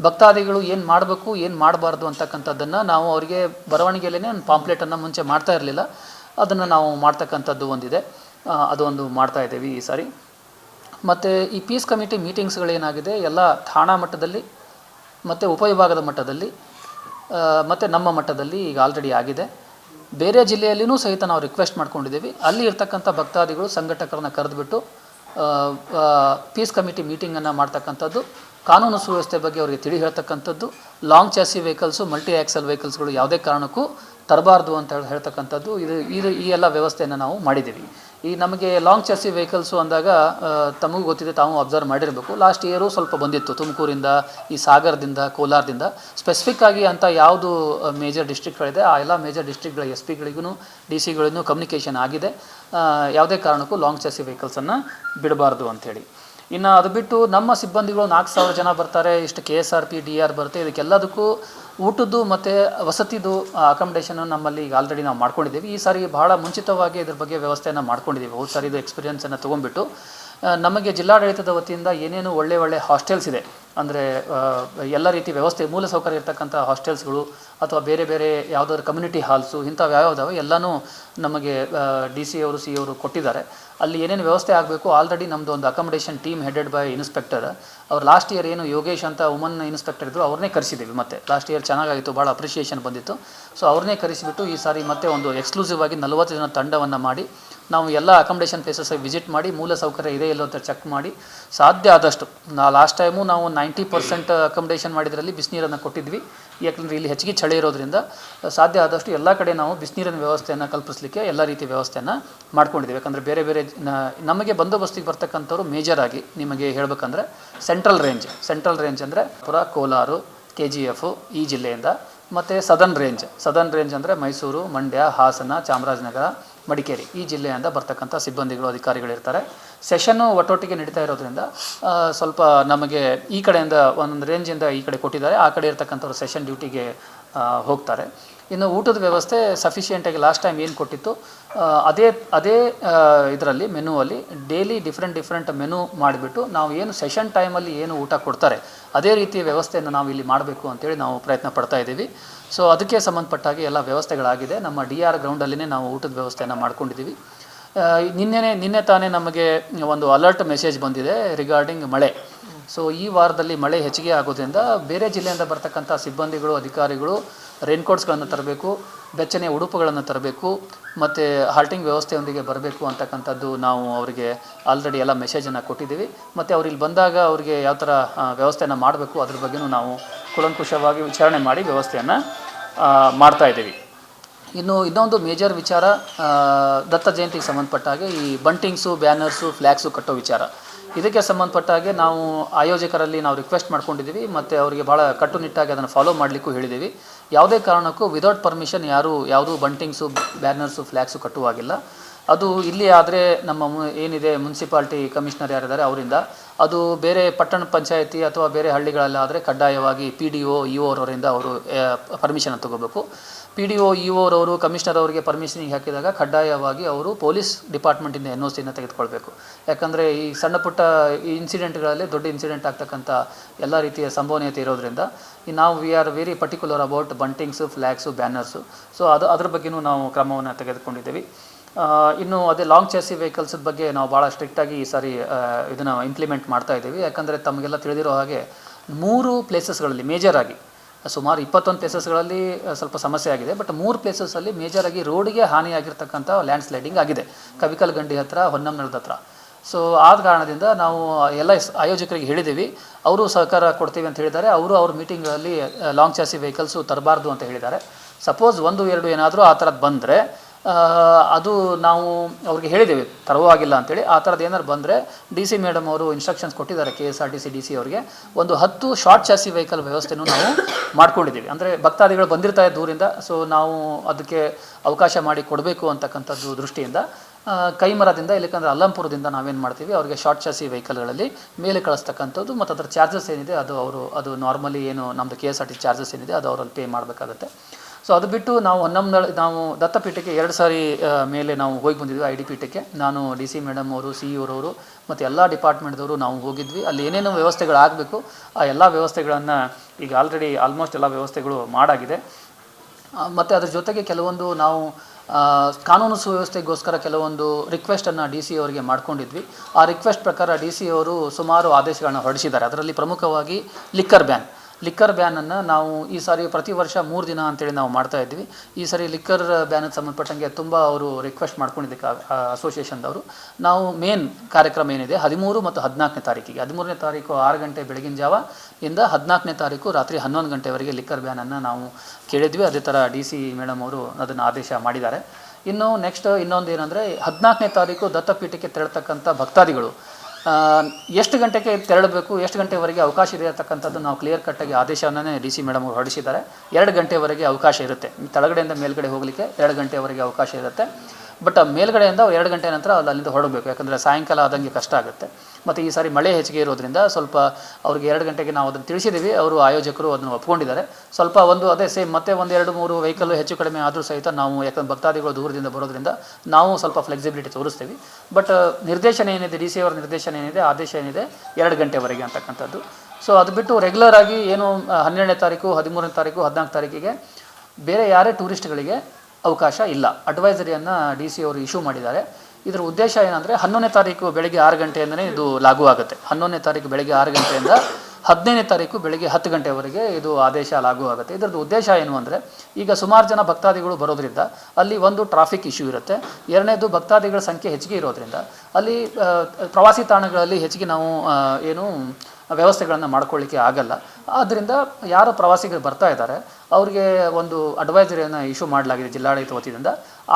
ಭಕ್ತಾದಿಗಳು ಏನು ಮಾಡಬೇಕು, ಏನು ಮಾಡಬಾರ್ದು ಅಂತಕ್ಕಂಥದ್ದನ್ನು ನಾವು ಅವರಿಗೆ ಬರವಣಿಗೆಯಲ್ಲೇ ಒಂದು ಪಾಂಪ್ಲೆಟನ್ನು ಮುಂಚೆ ಮಾಡ್ತಾ ಇರಲಿಲ್ಲ. ಅದನ್ನು ನಾವು ಮಾಡ್ತಕ್ಕಂಥದ್ದು ಒಂದಿದೆ. ಅದೊಂದು ಮಾಡ್ತಾ ಇದ್ದೀವಿ ಈ ಸಾರಿ. ಮತ್ತು ಈ ಪೀಸ್ ಕಮಿಟಿ ಮೀಟಿಂಗ್ಸ್ಗಳೇನಾಗಿದೆ, ಎಲ್ಲ ಠಾಣಾ ಮಟ್ಟದಲ್ಲಿ ಮತ್ತು ಉಪವಿಭಾಗದ ಮಟ್ಟದಲ್ಲಿ ಮತ್ತು ನಮ್ಮ ಮಟ್ಟದಲ್ಲಿ ಈಗ ಆಲ್ರೆಡಿ ಆಗಿದೆ. ಬೇರೆ ಜಿಲ್ಲೆಯಲ್ಲಿಯೂ ಸಹಿತ ನಾವು ರಿಕ್ವೆಸ್ಟ್ ಮಾಡ್ಕೊಂಡಿದ್ದೀವಿ. ಅಲ್ಲಿ ಇರ್ತಕ್ಕಂಥ ಭಕ್ತಾದಿಗಳು, ಸಂಘಟಕರನ್ನ ಕರೆದುಬಿಟ್ಟು ಪೀಸ್ ಕಮಿಟಿ ಮೀಟಿಂಗನ್ನು ಮಾಡ್ತಕ್ಕಂಥದ್ದು, ಕಾನೂನು ಸುವ್ಯವಸ್ಥೆ ಬಗ್ಗೆ ಅವರಿಗೆ ತಿಳಿ ಹೇಳ್ತಕ್ಕಂಥದ್ದು long chassis vehicles multi axle ವೆಹಿಕಲ್ಸ್ಗಳು ಯಾವುದೇ ಕಾರಣಕ್ಕೂ ತರಬಾರ್ದು ಅಂತ ಹೇಳಿ, ಹೇಳ್ತಕ್ಕಂಥದ್ದು, ಇದು ಇದು ಈ ಎಲ್ಲ ವ್ಯವಸ್ಥೆಯನ್ನು ನಾವು ಮಾಡಿದ್ದೀವಿ. ಈ ನಮಗೆ ಲಾಂಗ್ ಚಾಸಿ ವೆಹಿಕಲ್ಸು ಅಂದಾಗ ತಮಗೂ ಗೊತ್ತಿದೆ, ತಾವು ಅಬ್ಸರ್ವ್ ಮಾಡಿರಬೇಕು. ಲಾಸ್ಟ್ ಇಯರು ಸ್ವಲ್ಪ ಬಂದಿತ್ತು, ತುಮಕೂರಿಂದ, ಈ ಸಾಗರದಿಂದ, ಕೋಲಾರದಿಂದ. ಸ್ಪೆಸಿಫಿಕ್ ಆಗಿ ಅಂತ ಯಾವುದು ಮೇಜರ್ ಡಿಸ್ಟ್ರಿಕ್ಟ್ಗಳಿದೆ ಆ ಎಲ್ಲ ಮೇಜರ್ ಡಿಸ್ಟ್ರಿಕ್ಟ್ಗಳ ಎಸ್ ಪಿಗಳಿಗೂ ಡಿ ಸಿಗಳಿಗೂ ಕಮ್ಯುನಿಕೇಷನ್ ಆಗಿದೆ. ಯಾವುದೇ ಕಾರಣಕ್ಕೂ ಲಾಂಗ್ ಚಾಸಿ ವೆಹಿಕಲ್ಸನ್ನು ಬಿಡಬಾರ್ದು ಅಂಥೇಳಿ. ಇನ್ನು ಅದು ಬಿಟ್ಟು ನಮ್ಮ ಸಿಬ್ಬಂದಿಗಳು ನಾಲ್ಕು ಸಾವಿರ ಜನ ಬರ್ತಾರೆ, ಇಷ್ಟು K S R P D R ಬರುತ್ತೆ, ಇದಕ್ಕೆಲ್ಲದಕ್ಕೂ ಊಟದ್ದು ಮತ್ತು ವಸತಿದು ಅಕಾಮಿಡೇಷನ್ನು ನಮ್ಮಲ್ಲಿ ಈಗ ಆಲ್ರೆಡಿ ನಾವು ಮಾಡ್ಕೊಂಡಿದ್ದೀವಿ. ಈ ಸಾರಿ ಬಹಳ ಮುಂಚಿತವಾಗಿ ಇದ್ರ ಬಗ್ಗೆ ವ್ಯವಸ್ಥೆಯನ್ನು ಮಾಡ್ಕೊಂಡಿದ್ದೀವಿ. ಹೋದ ಸಾರಿ ಇದು ಎಕ್ಸ್ಪೀರಿಯನ್ಸನ್ನು ತೊಗೊಂಡ್ಬಿಟ್ಟು ನಮಗೆ ಜಿಲ್ಲಾಡಳಿತದ ವತಿಯಿಂದ ಏನೇನು ಒಳ್ಳೆ ಒಳ್ಳೆ ಹಾಸ್ಟೆಲ್ಸ್ ಇದೆ. ಅಂದರೆ ಎಲ್ಲ ರೀತಿ ವ್ಯವಸ್ಥೆ, ಮೂಲ ಸೌಕರ್ಯ ಇರ್ತಕ್ಕಂಥ ಹಾಸ್ಟೆಲ್ಸ್ಗಳು ಅಥವಾ ಬೇರೆ ಬೇರೆ ಯಾವುದಾದ್ರು ಕಮ್ಯುನಿಟಿ ಹಾಲ್ಸು ಇಂಥವು ಯಾವ್ಯಾವ್ದಾವೆ, ಎಲ್ಲನೂ ನಮಗೆ ಡಿ ಸಿ ಅವರು ಸಿ ಅವರು ಕೊಟ್ಟಿದ್ದಾರೆ. ಅಲ್ಲಿ ಏನೇನು ವ್ಯವಸ್ಥೆ ಆಗಬೇಕು ಆಲ್ರೆಡಿ ನಮ್ಮದು ಒಂದು accommodation team headed by inspector ಅವ್ರು ಲಾಸ್ಟ್ ಇಯರ್ ಏನು ಯೋಗೇಶ್ ಅಂತ ವುಮನ್ ಇನ್ಸ್ಪೆಕ್ಟರ್ ಇದ್ದರು ಅವ್ರನ್ನೇ ಕರೆಸಿದ್ದೀವಿ ಮತ್ತೆ. ಲಾಸ್ಟ್ ಇಯರ್ ಚೆನ್ನಾಗಾಯಿತು ಭಾಳ ಅಪ್ರಿಷಿಯೇಷನ್ ಬಂದಿತ್ತು. ಸೊ ಅವ್ರನ್ನೇ ಕರೆಸಿಬಿಟ್ಟು ಈ ಸಾರಿ ಮತ್ತೆ ಒಂದು ಎಕ್ಸ್ಕ್ಲೂಸಿವ್ ಆಗಿ ನಲವತ್ತು ಜನ ತಂಡವನ್ನು ಮಾಡಿ, ನಾವು ಎಲ್ಲ ಅಕಾಮಿಡೇಷನ್ ಪ್ಲೇಸಸ್ ವಿಸಿಟ್ ಮಾಡಿ, ಮೂಲ ಸೌಕರ್ಯ ಇದೆ ಇಲ್ಲೋ ಅಂತ ಚೆಕ್ ಮಾಡಿ, ಸಾಧ್ಯ ಆದಷ್ಟು. ನಾ ಲಾಸ್ಟ್ ಟೈಮು ನಾವು ನೈಂಟಿ ಪರ್ಸೆಂಟ್ ಅಕಾಮಿಡೇಷನ್ ಮಾಡಿದ್ರಲ್ಲಿ ಬಿಸಿನೀರನ್ನು ಕೊಟ್ಟಿದ್ವಿ. ಯಾಕಂದರೆ ಇಲ್ಲಿ ಹೆಚ್ಚಿಗೆ ಚಳಿ ಇರೋದ್ರಿಂದ, ಸಾಧ್ಯ ಆದಷ್ಟು ಎಲ್ಲ ಕಡೆ ನಾವು ಬಿಸಿನೀರಿನ ವ್ಯವಸ್ಥೆಯನ್ನು ಕಲ್ಪಿಸಲಿಕ್ಕೆ ಎಲ್ಲ ರೀತಿ ವ್ಯವಸ್ಥೆಯನ್ನು ಮಾಡ್ಕೊಂಡಿದ್ದೀವಿ. ಯಾಕಂದರೆ ಬೇರೆ ಬೇರೆ ನಮಗೆ ಬಂದೋಬಸ್ತಿಗೆ ಬರ್ತಕ್ಕಂಥವ್ರು ಮೇಜರ್ ಆಗಿ ನಿಮಗೆ ಹೇಳಬೇಕಂದ್ರೆ ಸೆಂಟ್ರಲ್ ರೇಂಜ್ ಸೆಂಟ್ರಲ್ ರೇಂಜ್ ಅಂದರೆ ಪುರ, ಕೋಲಾರು ಕೆ ಜಿ ಎಫು ಈ ಜಿಲ್ಲೆಯಿಂದ. ಮತ್ತು ಸದರ್ನ್ ರೇಂಜ್ ಸದರ್ನ್ ರೇಂಜ್ ಅಂದರೆ ಮೈಸೂರು, ಮಂಡ್ಯ, ಹಾಸನ, ಚಾಮರಾಜನಗರ, ಮಡಿಕೇರಿ. ಈ ಜಿಲ್ಲೆಯಿಂದ ಬರ್ತಕ್ಕಂಥ ಸಿಬ್ಬಂದಿಗಳು ಅಧಿಕಾರಿಗಳಿರ್ತಾರೆ ಸೆಷನ್ನು ಒಟ್ಟೊಟ್ಟಿಗೆ ನಡೀತಾ ಇರೋದ್ರಿಂದ ಸ್ವಲ್ಪ ನಮಗೆ ಈ ಕಡೆಯಿಂದ ಒಂದೊಂದು ರೇಂಜಿಂದ ಈ ಕಡೆ ಕೊಟ್ಟಿದ್ದಾರೆ. ಆ ಕಡೆ ಇರ್ತಕ್ಕಂಥವ್ರು ಸೆಷನ್ ಡ್ಯೂಟಿಗೆ ಹೋಗ್ತಾರೆ. ಇನ್ನು ಊಟದ ವ್ಯವಸ್ಥೆ ಸಫಿಷಿಯೆಂಟಾಗಿ ಲಾಸ್ಟ್ ಟೈಮ್ ಏನು ಕೊಟ್ಟಿತ್ತು ಅದೇ ಅದೇ ಇದರಲ್ಲಿ ಮೆನುವಲ್ಲಿ ಡೈಲಿ ಡಿಫ್ರೆಂಟ್ ಡಿಫ್ರೆಂಟ್ ಮೆನು ಮಾಡಿಬಿಟ್ಟು ನಾವು ಏನು ಸೆಷನ್ ಟೈಮಲ್ಲಿ ಏನು ಊಟ ಕೊಡ್ತಾರೆ, ಅದೇ ರೀತಿಯ ವ್ಯವಸ್ಥೆಯನ್ನು ನಾವು ಇಲ್ಲಿ ಮಾಡಬೇಕು ಅಂತೇಳಿ ನಾವು ಪ್ರಯತ್ನ ಪಡ್ತಾ ಇದ್ದೀವಿ. ಸೊ ಅದಕ್ಕೆ ಸಂಬಂಧಪಟ್ಟಾಗಿ ಎಲ್ಲ ವ್ಯವಸ್ಥೆಗಳಾಗಿದೆ. ನಮ್ಮ ಡಿ ಆರ್ ಗ್ರೌಂಡಲ್ಲಿನೇ ನಾವು ಊಟದ ವ್ಯವಸ್ಥೆಯನ್ನು ಮಾಡ್ಕೊಂಡಿದ್ದೀವಿ. ನಿನ್ನೆ ನಿನ್ನೆ ತಾನೇ ನಮಗೆ ಒಂದು ಅಲರ್ಟ್ ಮೆಸೇಜ್ ಬಂದಿದೆ ರಿಗಾರ್ಡಿಂಗ್ ಮಳೆ. ಸೊ ಈ ವಾರದಲ್ಲಿ ಮಳೆ ಹೆಚ್ಚಿಗೆ ಆಗೋದ್ರಿಂದ ಬೇರೆ ಜಿಲ್ಲೆಯಿಂದ ಬರ್ತಕ್ಕಂಥ ಸಿಬ್ಬಂದಿಗಳು, ಅಧಿಕಾರಿಗಳು ರೈನ್ಕೋಟ್ಸ್ಗಳನ್ನು ತರಬೇಕು ಬೆಚ್ಚನೆಯ ಉಡುಪುಗಳನ್ನು ತರಬೇಕು, ಮತ್ತು ಹಾಲ್ಟಿಂಗ್ ವ್ಯವಸ್ಥೆಯೊಂದಿಗೆ ಬರಬೇಕು ಅಂತಕ್ಕಂಥದ್ದು ನಾವು ಅವರಿಗೆ ಆಲ್ರೆಡಿ ಎಲ್ಲ ಮೆಸೇಜನ್ನು ಕೊಟ್ಟಿದ್ದೀವಿ. ಮತ್ತು ಅವ್ರು ಇಲ್ಲಿ ಬಂದಾಗ ಅವರಿಗೆ ಯಾವ ಥರ ವ್ಯವಸ್ಥೆಯನ್ನು ಮಾಡಬೇಕು ಅದ್ರ ಬಗ್ಗೆಯೂ ನಾವು ಕುಲಂಕುಷವಾಗಿ ವಿಚಾರಣೆ ಮಾಡಿ ವ್ಯವಸ್ಥೆಯನ್ನು ಮಾಡ್ತಾ ಇದ್ದೀವಿ. ಇನ್ನು ಇನ್ನೊಂದು ಮೇಜರ್ ವಿಚಾರ ದತ್ತ ಜಯಂತಿಗೆ ಸಂಬಂಧಪಟ್ಟ ಹಾಗೆ ಈ ಬಂಟಿಂಗ್ಸು ಬ್ಯಾನರ್ಸು ಫ್ಲ್ಯಾಗ್ಸು ಕಟ್ಟೋ ವಿಚಾರ. ಇದಕ್ಕೆ ಸಂಬಂಧಪಟ್ಟ ಹಾಗೆ ನಾವು ಆಯೋಜಕರಲ್ಲಿ ನಾವು ರಿಕ್ವೆಸ್ಟ್ ಮಾಡ್ಕೊಂಡಿದ್ದೀವಿ ಮತ್ತು ಅವರಿಗೆ ಭಾಳ ಕಟ್ಟುನಿಟ್ಟಾಗಿ ಅದನ್ನು ಫಾಲೋ ಮಾಡಲಿಕ್ಕೂ ಹೇಳಿದ್ದೀವಿ. ಯಾವುದೇ ಕಾರಣಕ್ಕೂ ವಿದೌಟ್ ಪರ್ಮಿಷನ್ ಯಾರೂ ಯಾವುದೂ ಬಂಟಿಂಗ್ಸು ಬ್ಯಾನರ್ಸು ಫ್ಲ್ಯಾಗ್ಸು ಕಟ್ಟುವಾಗಿಲ್ಲ. ಅದು ಇಲ್ಲಿ ಆದರೆ ನಮ್ಮ ಏನಿದೆ ಮುನ್ಸಿಪಾಲ್ಟಿ ಕಮಿಷನರ್ ಯಾರಿದ್ದಾರೆ ಅವರಿಂದ, ಅದು ಬೇರೆ ಪಟ್ಟಣ ಪಂಚಾಯತಿ ಅಥವಾ ಬೇರೆ ಹಳ್ಳಿಗಳಲ್ಲಾದರೆ ಕಡ್ಡಾಯವಾಗಿ ಪಿ ಡಿ ಒ ಇ ಅವರಿಂದ ಅವರು ಪರ್ಮಿಷನ್ ತಗೋಬೇಕು. ಪಿ ಡಿ ಒ ಇ ಅವರವರು ಕಮಿಷನರ್ ಅವರಿಗೆ ಪರ್ಮಿಷನಿಗೆ ಹಾಕಿದಾಗ ಕಡ್ಡಾಯವಾಗಿ ಅವರು ಪೊಲೀಸ್ ಡಿಪಾರ್ಟ್ಮೆಂಟಿಂದ ಎನ್ ಒ ಸಿನ ತೆಗೆದುಕೊಳ್ಬೇಕು. ಯಾಕಂದರೆ ಈ ಸಣ್ಣ ಪುಟ್ಟ ಈ ಇನ್ಸಿಡೆಂಟ್ಗಳಲ್ಲಿ ದೊಡ್ಡ ಇನ್ಸಿಡೆಂಟ್ ಆಗ್ತಕ್ಕಂಥ ಎಲ್ಲ ರೀತಿಯ ಸಂಭವನೀಯತೆ ಇರೋದ್ರಿಂದ ಈ ನಾವು we are very particular about buntings flags banners so ಅದು ಅದ್ರ ಬಗ್ಗೆನೂ ನಾವು ಕ್ರಮವನ್ನು ತೆಗೆದುಕೊಂಡಿದ್ದೀವಿ. ಇನ್ನು ಅದೇ ಲಾಂಗ್ ಚಾಸಿ ವೆಹಿಕಲ್ಸ್ ಬಗ್ಗೆ ನಾವು ಭಾಳ ಸ್ಟ್ರಿಕ್ಟಾಗಿ ಈ ಸಾರಿ ಇದನ್ನು ಇಂಪ್ಲಿಮೆಂಟ್ ಮಾಡ್ತಾ ಇದ್ದೀವಿ. ಯಾಕಂದರೆ ತಮಗೆಲ್ಲ ತಿಳಿದಿರೋ ಹಾಗೆ ಮೂರು ಪ್ಲೇಸಸ್ಗಳಲ್ಲಿ ಮೇಜರ್ ಆಗಿ, ಸುಮಾರು ಇಪ್ಪತ್ತೊಂದು ಪ್ಲೇಸಸ್ಗಳಲ್ಲಿ ಸ್ವಲ್ಪ ಸಮಸ್ಯೆ ಆಗಿದೆ. ಬಟ್ ಮೂರು ಪ್ಲೇಸಸ್ಸಲ್ಲಿ ಮೇಜರಾಗಿ ರೋಡಿಗೆ ಹಾನಿಯಾಗಿರ್ತಕ್ಕಂಥ ಲ್ಯಾಂಡ್ ಸ್ಲೈಡಿಂಗ್ ಆಗಿದೆ. ಕವಿಕಲ್ ಗಂಡಿ ಹತ್ರ ಹೊನ್ನಂನಳದ ಹತ್ರ. ಸೊ ಆದ ಕಾರಣದಿಂದ ನಾವು ಎಲ್ಲ ಆಯೋಜಕರಿಗೆ ಹೇಳಿದ್ದೀವಿ. ಅವರು ಸಹಕಾರ ಕೊಡ್ತೀವಿ ಅಂತ ಹೇಳಿದ್ದಾರೆ. ಅವರು ಅವ್ರ ಮೀಟಿಂಗಲ್ಲಿ ಲಾಂಗ್ ಚಾಸಿ ವೆಹಿಕಲ್ಸು ತರಬಾರ್ದು ಅಂತ ಹೇಳಿದ್ದಾರೆ. ಸಪೋಸ್ ಒಂದು, ಎರಡು ಏನಾದರೂ ಆ ಥರದ್ದು ಬಂದರೆ ಅದು ನಾವು ಅವ್ರಿಗೆ ಹೇಳಿದ್ದೀವಿ. ತರವಾಗಿಲ್ಲ ಅಂತೇಳಿ. ಆ ಥರದ್ದು ಏನಾದ್ರು ಬಂದರೆ, ಡಿ ಸಿ ಮೇಡಮ್ ಅವರು ಇನ್ಸ್ಟ್ರಕ್ಷನ್ಸ್ ಕೊಟ್ಟಿದ್ದಾರೆ, K S R T C, D C ಅವರಿಗೆ. ಒಂದು ಹತ್ತು ಶಾರ್ಟ್ ಚಾಸಿ ವೆಹಿಕಲ್ ವ್ಯವಸ್ಥೆನೂ ನಾವು ಮಾಡ್ಕೊಂಡಿದ್ದೀವಿ. ಅಂದರೆ ಭಕ್ತಾದಿಗಳು ಬಂದಿರ್ತಾರೆ ದೂರಿಂದ ಸೊ ನಾವು ಅದಕ್ಕೆ ಅವಕಾಶ ಮಾಡಿ ಕೊಡಬೇಕು ಅಂತಕ್ಕಂಥದ್ದು ದೃಷ್ಟಿಯಿಂದ ಕೈಮರದಿಂದ ಇಲ್ಲಕಂದ್ರೆ ಅಲ್ಲಂಪುರದಿಂದ ನಾವೇನು ಮಾಡ್ತೀವಿ, ಅವರಿಗೆ ಶಾರ್ಟ್ ಚಾಸಿ ವೆಹಿಕಲ್ಗಳಲ್ಲಿ ಮೇಲೆ ಕಳಿಸ್ತಕ್ಕಂಥದ್ದು ಮತ್ತು ಅದರ ಚಾರ್ಜಸ್ ಏನಿದೆ ಅದು ಅವರು, ಅದು ನಾರ್ಮಲಿ ಏನು ನಮ್ಮದು K S R T charges ಏನಿದೆ ಅದು ಅವರಲ್ಲಿ ಪೇ ಮಾಡಬೇಕಾಗತ್ತೆ. ಸೊ ಅದು ಬಿಟ್ಟು ನಾವು ಹೊನ್ನಂದಳ ನಾವು ದತ್ತಪೀಠಕ್ಕೆ ಎರಡು ಸಾರಿ ಮೇಲೆ ನಾವು ಹೋಗಿ ಬಂದಿದ್ವಿ ಐ ಡಿ ಪೀಠಕ್ಕೆ. ನಾನು ಡಿ ಸಿ ಮೇಡಮ್ ಅವರು ಸಿ ಇವರವರು ಮತ್ತು ಎಲ್ಲ ಡಿಪಾರ್ಟ್ಮೆಂಟ್ದವರು ನಾವು ಹೋಗಿದ್ವಿ. ಅಲ್ಲಿ ಏನೇನು ವ್ಯವಸ್ಥೆಗಳಾಗಬೇಕು ಆ ಎಲ್ಲ ವ್ಯವಸ್ಥೆಗಳನ್ನು ಈಗ ಆಲ್ರೆಡಿ ಆಲ್ಮೋಸ್ಟ್ ಎಲ್ಲ ವ್ಯವಸ್ಥೆಗಳು ಮಾಡಾಗಿದೆ. ಮತ್ತು ಅದ್ರ ಜೊತೆಗೆ ಕೆಲವೊಂದು ನಾವು ಕಾನೂನು ಸುವ್ಯವಸ್ಥೆಗೋಸ್ಕರ ಕೆಲವೊಂದು ರಿಕ್ವೆಸ್ಟನ್ನು ಡಿ ಸಿ ಅವರಿಗೆ ಮಾಡ್ಕೊಂಡಿದ್ವಿ. ಆ ರಿಕ್ವೆಸ್ಟ್ ಪ್ರಕಾರ ಡಿ ಸಿ ಅವರು ಸುಮಾರು ಆದೇಶಗಳನ್ನ ಹೊರಡಿಸಿದ್ದಾರೆ. ಅದರಲ್ಲಿ ಪ್ರಮುಖವಾಗಿ ಲಿಕ್ಕರ್ ಬ್ಯಾನ್ ಲಿಕ್ಕರ್ ಬ್ಯಾನನ್ನು ನಾವು ಈ ಸಾರಿ ಪ್ರತಿ ವರ್ಷ ಮೂರು ದಿನ ಅಂತೇಳಿ ನಾವು ಮಾಡ್ತಾ ಇದ್ವಿ ಈ ಸಾರಿ ಲಿಕ್ಕರ್ ಬ್ಯಾನಿಗೆ ಸಂಬಂಧಪಟ್ಟಂಗೆ ತುಂಬ ಅವರು ರಿಕ್ವೆಸ್ಟ್ ಮಾಡ್ಕೊಂಡಿದ್ದಕ್ಕೆ ಅಸೋಸಿಯೇಷನ್ದವರು ನಾವು ಮೇನ್ ಕಾರ್ಯಕ್ರಮ ಏನಿದೆ, ಹದಿಮೂರು ಮತ್ತು ಹದಿನಾಲ್ಕನೇ ತಾರೀಕಿಗೆ. ಹದಿಮೂರನೇ ತಾರೀಕು ಆರು ಗಂಟೆ ಬೆಳಗಿನ ಜಾವ ಇಂದ ಹದಿನಾಲ್ಕನೇ ತಾರೀಕು ರಾತ್ರಿ ಹನ್ನೊಂದು ಗಂಟೆವರೆಗೆ ಲಿಕ್ಕರ್ ಬ್ಯಾನನ್ನು ನಾವು ಕೇಳಿದ್ವಿ. ಅದೇ ಥರ ಡಿ ಸಿ ಮೇಡಮ್ ಅವರು ಅದನ್ನು ಆದೇಶ ಮಾಡಿದ್ದಾರೆ. ಇನ್ನು ನೆಕ್ಸ್ಟ್ ಇನ್ನೊಂದು ಏನಂದರೆ ಹದಿನಾಲ್ಕನೇ ತಾರೀಕು ದತ್ತಪೀಠಕ್ಕೆ ತೆರಳತಕ್ಕಂಥ ಭಕ್ತಾದಿಗಳು. ಎಷ್ಟು ಗಂಟೆಗೆ ತೆರಳಬೇಕು, ಎಷ್ಟು ಗಂಟೆವರೆಗೆ ಅವಕಾಶ ಇದೆ ಅಂತಕ್ಕಂಥದ್ದು ನಾವು ಕ್ಲಿಯರ್ ಕಟ್ಟಾಗಿ ಆದೇಶವನ್ನೇ ಡಿ ಸಿ ಮೇಡಮ್ ಅವರು ಹೊರಡಿಸಿದ್ದಾರೆ. ಎರಡು ಗಂಟೆವರೆಗೆ ಅವಕಾಶ ಇರುತ್ತೆ. ತೆಳಗಡೆಯಿಂದ ಮೇಲ್ಗಡೆ ಹೋಗಲಿಕ್ಕೆ ಎರಡು ಗಂಟೆವರೆಗೆ ಅವಕಾಶ ಇರುತ್ತೆ. ಬಟ್ ಮೇಲ್ಗಡೆಯಿಂದ ಎರಡು ಗಂಟೆ ನಂತರ ಅಲ್ಲಿ ಅಲ್ಲಿಂದ ಹೊರಡಬೇಕು. ಯಾಕಂದರೆ ಸಾಯಂಕಾಲ ಆದಂಗೆ ಕಷ್ಟ ಆಗುತ್ತೆ. ಮತ್ತು ಈ ಸಾರಿ ಮಳೆ ಹೆಚ್ಚಿಗೆ ಇರೋದ್ರಿಂದ ಸ್ವಲ್ಪ ಅವ್ರಿಗೆ ಎರಡು ಗಂಟೆಗೆ ನಾವು ಅದನ್ನು ತಿಳಿಸಿದ್ದೀವಿ. ಅವರು ಆಯೋಜಕರು ಅದನ್ನು ಒಪ್ಕೊಂಡಿದ್ದಾರೆ. ಸ್ವಲ್ಪ ಒಂದು ಅದೇ ಸೇಮ್ ಮತ್ತೆ ಒಂದು ಎರಡು ಮೂರು ವೆಹಿಕಲ್ ಹೆಚ್ಚು ಕಡಿಮೆ ಆದರೂ ಸಹಿತ ನಾವು ಯಾಕಂದ್ರೆ ಭಕ್ತಾದಿಗಳು ದೂರದಿಂದ ಬರೋದ್ರಿಂದ ನಾವು ಸ್ವಲ್ಪ ಫ್ಲೆಕ್ಸಿಬಿಲಿಟಿ ತೋರಿಸ್ತೀವಿ. ಬಟ್ ನಿರ್ದೇಶನ ಏನಿದೆ, ಡಿ ಸಿ ಅವರ ನಿರ್ದೇಶನ ಏನಿದೆ, ಆದೇಶ ಏನಿದೆ, ಎರಡು ಗಂಟೆವರೆಗೆ ಅಂತಕ್ಕಂಥದ್ದು. ಸೊ, ಅದು ಬಿಟ್ಟು ರೆಗ್ಯುಲರ್ ಆಗಿ ಏನು ಹನ್ನೆರಡನೇ ತಾರೀಕು, ಹದಿಮೂರನೇ ತಾರೀಕು, ಹದಿನಾಲ್ಕು ತಾರೀಕಿಗೆ ಬೇರೆ ಯಾರೇ ಟೂರಿಸ್ಟ್ಗಳಿಗೆ ಅವಕಾಶ ಇಲ್ಲ. ಅಡ್ವೈಸರಿಯನ್ನು ಡಿ ಸಿ ಅವರು ಇಶ್ಯೂ ಮಾಡಿದ್ದಾರೆ. ಇದರ ಉದ್ದೇಶ ಏನಂದರೆ ಹನ್ನೊಂದನೇ ತಾರೀಕು ಬೆಳಗ್ಗೆ ಆರು ಗಂಟೆಯಿಂದಲೇ ಇದು ಲಾಗು ಆಗುತ್ತೆ. ಹನ್ನೊಂದನೇ ತಾರೀಕು ಬೆಳಗ್ಗೆ ಆರು ಗಂಟೆಯಿಂದ ಹದಿನೈದನೇ ತಾರೀಕು ಬೆಳಗ್ಗೆ ಹತ್ತು ಗಂಟೆವರೆಗೆ ಇದು ಆದೇಶ ಲಾಗು ಆಗುತ್ತೆ. ಇದರದ್ದು ಉದ್ದೇಶ ಏನು ಅಂದರೆ ಈಗ ಸುಮಾರು ಜನ ಭಕ್ತಾದಿಗಳು ಬರೋದ್ರಿಂದ ಅಲ್ಲಿ ಒಂದು ಟ್ರಾಫಿಕ್ ಇಶ್ಯೂ ಇರುತ್ತೆ. ಎರಡನೇದು ಭಕ್ತಾದಿಗಳ ಸಂಖ್ಯೆ ಹೆಚ್ಚಿಗೆ ಇರೋದ್ರಿಂದ ಅಲ್ಲಿ ಪ್ರವಾಸಿ ತಾಣಗಳಲ್ಲಿ ಹೆಚ್ಚಿಗೆ ನಾವು ಏನು ವ್ಯವಸ್ಥೆಗಳನ್ನು ಮಾಡ್ಕೊಳ್ಳಿಕ್ಕೆ ಆಗಲ್ಲ. ಆದ್ದರಿಂದ ಯಾರು ಪ್ರವಾಸಿಗರು ಬರ್ತಾ ಇದ್ದಾರೆ. ಅವರಿಗೆ ಒಂದು ಅಡ್ವೈಸರಿಯನ್ನು ಇಶ್ಯೂ ಮಾಡಲಾಗಿದೆ ಜಿಲ್ಲಾಡಳಿತ ವತಿಯಿಂದ.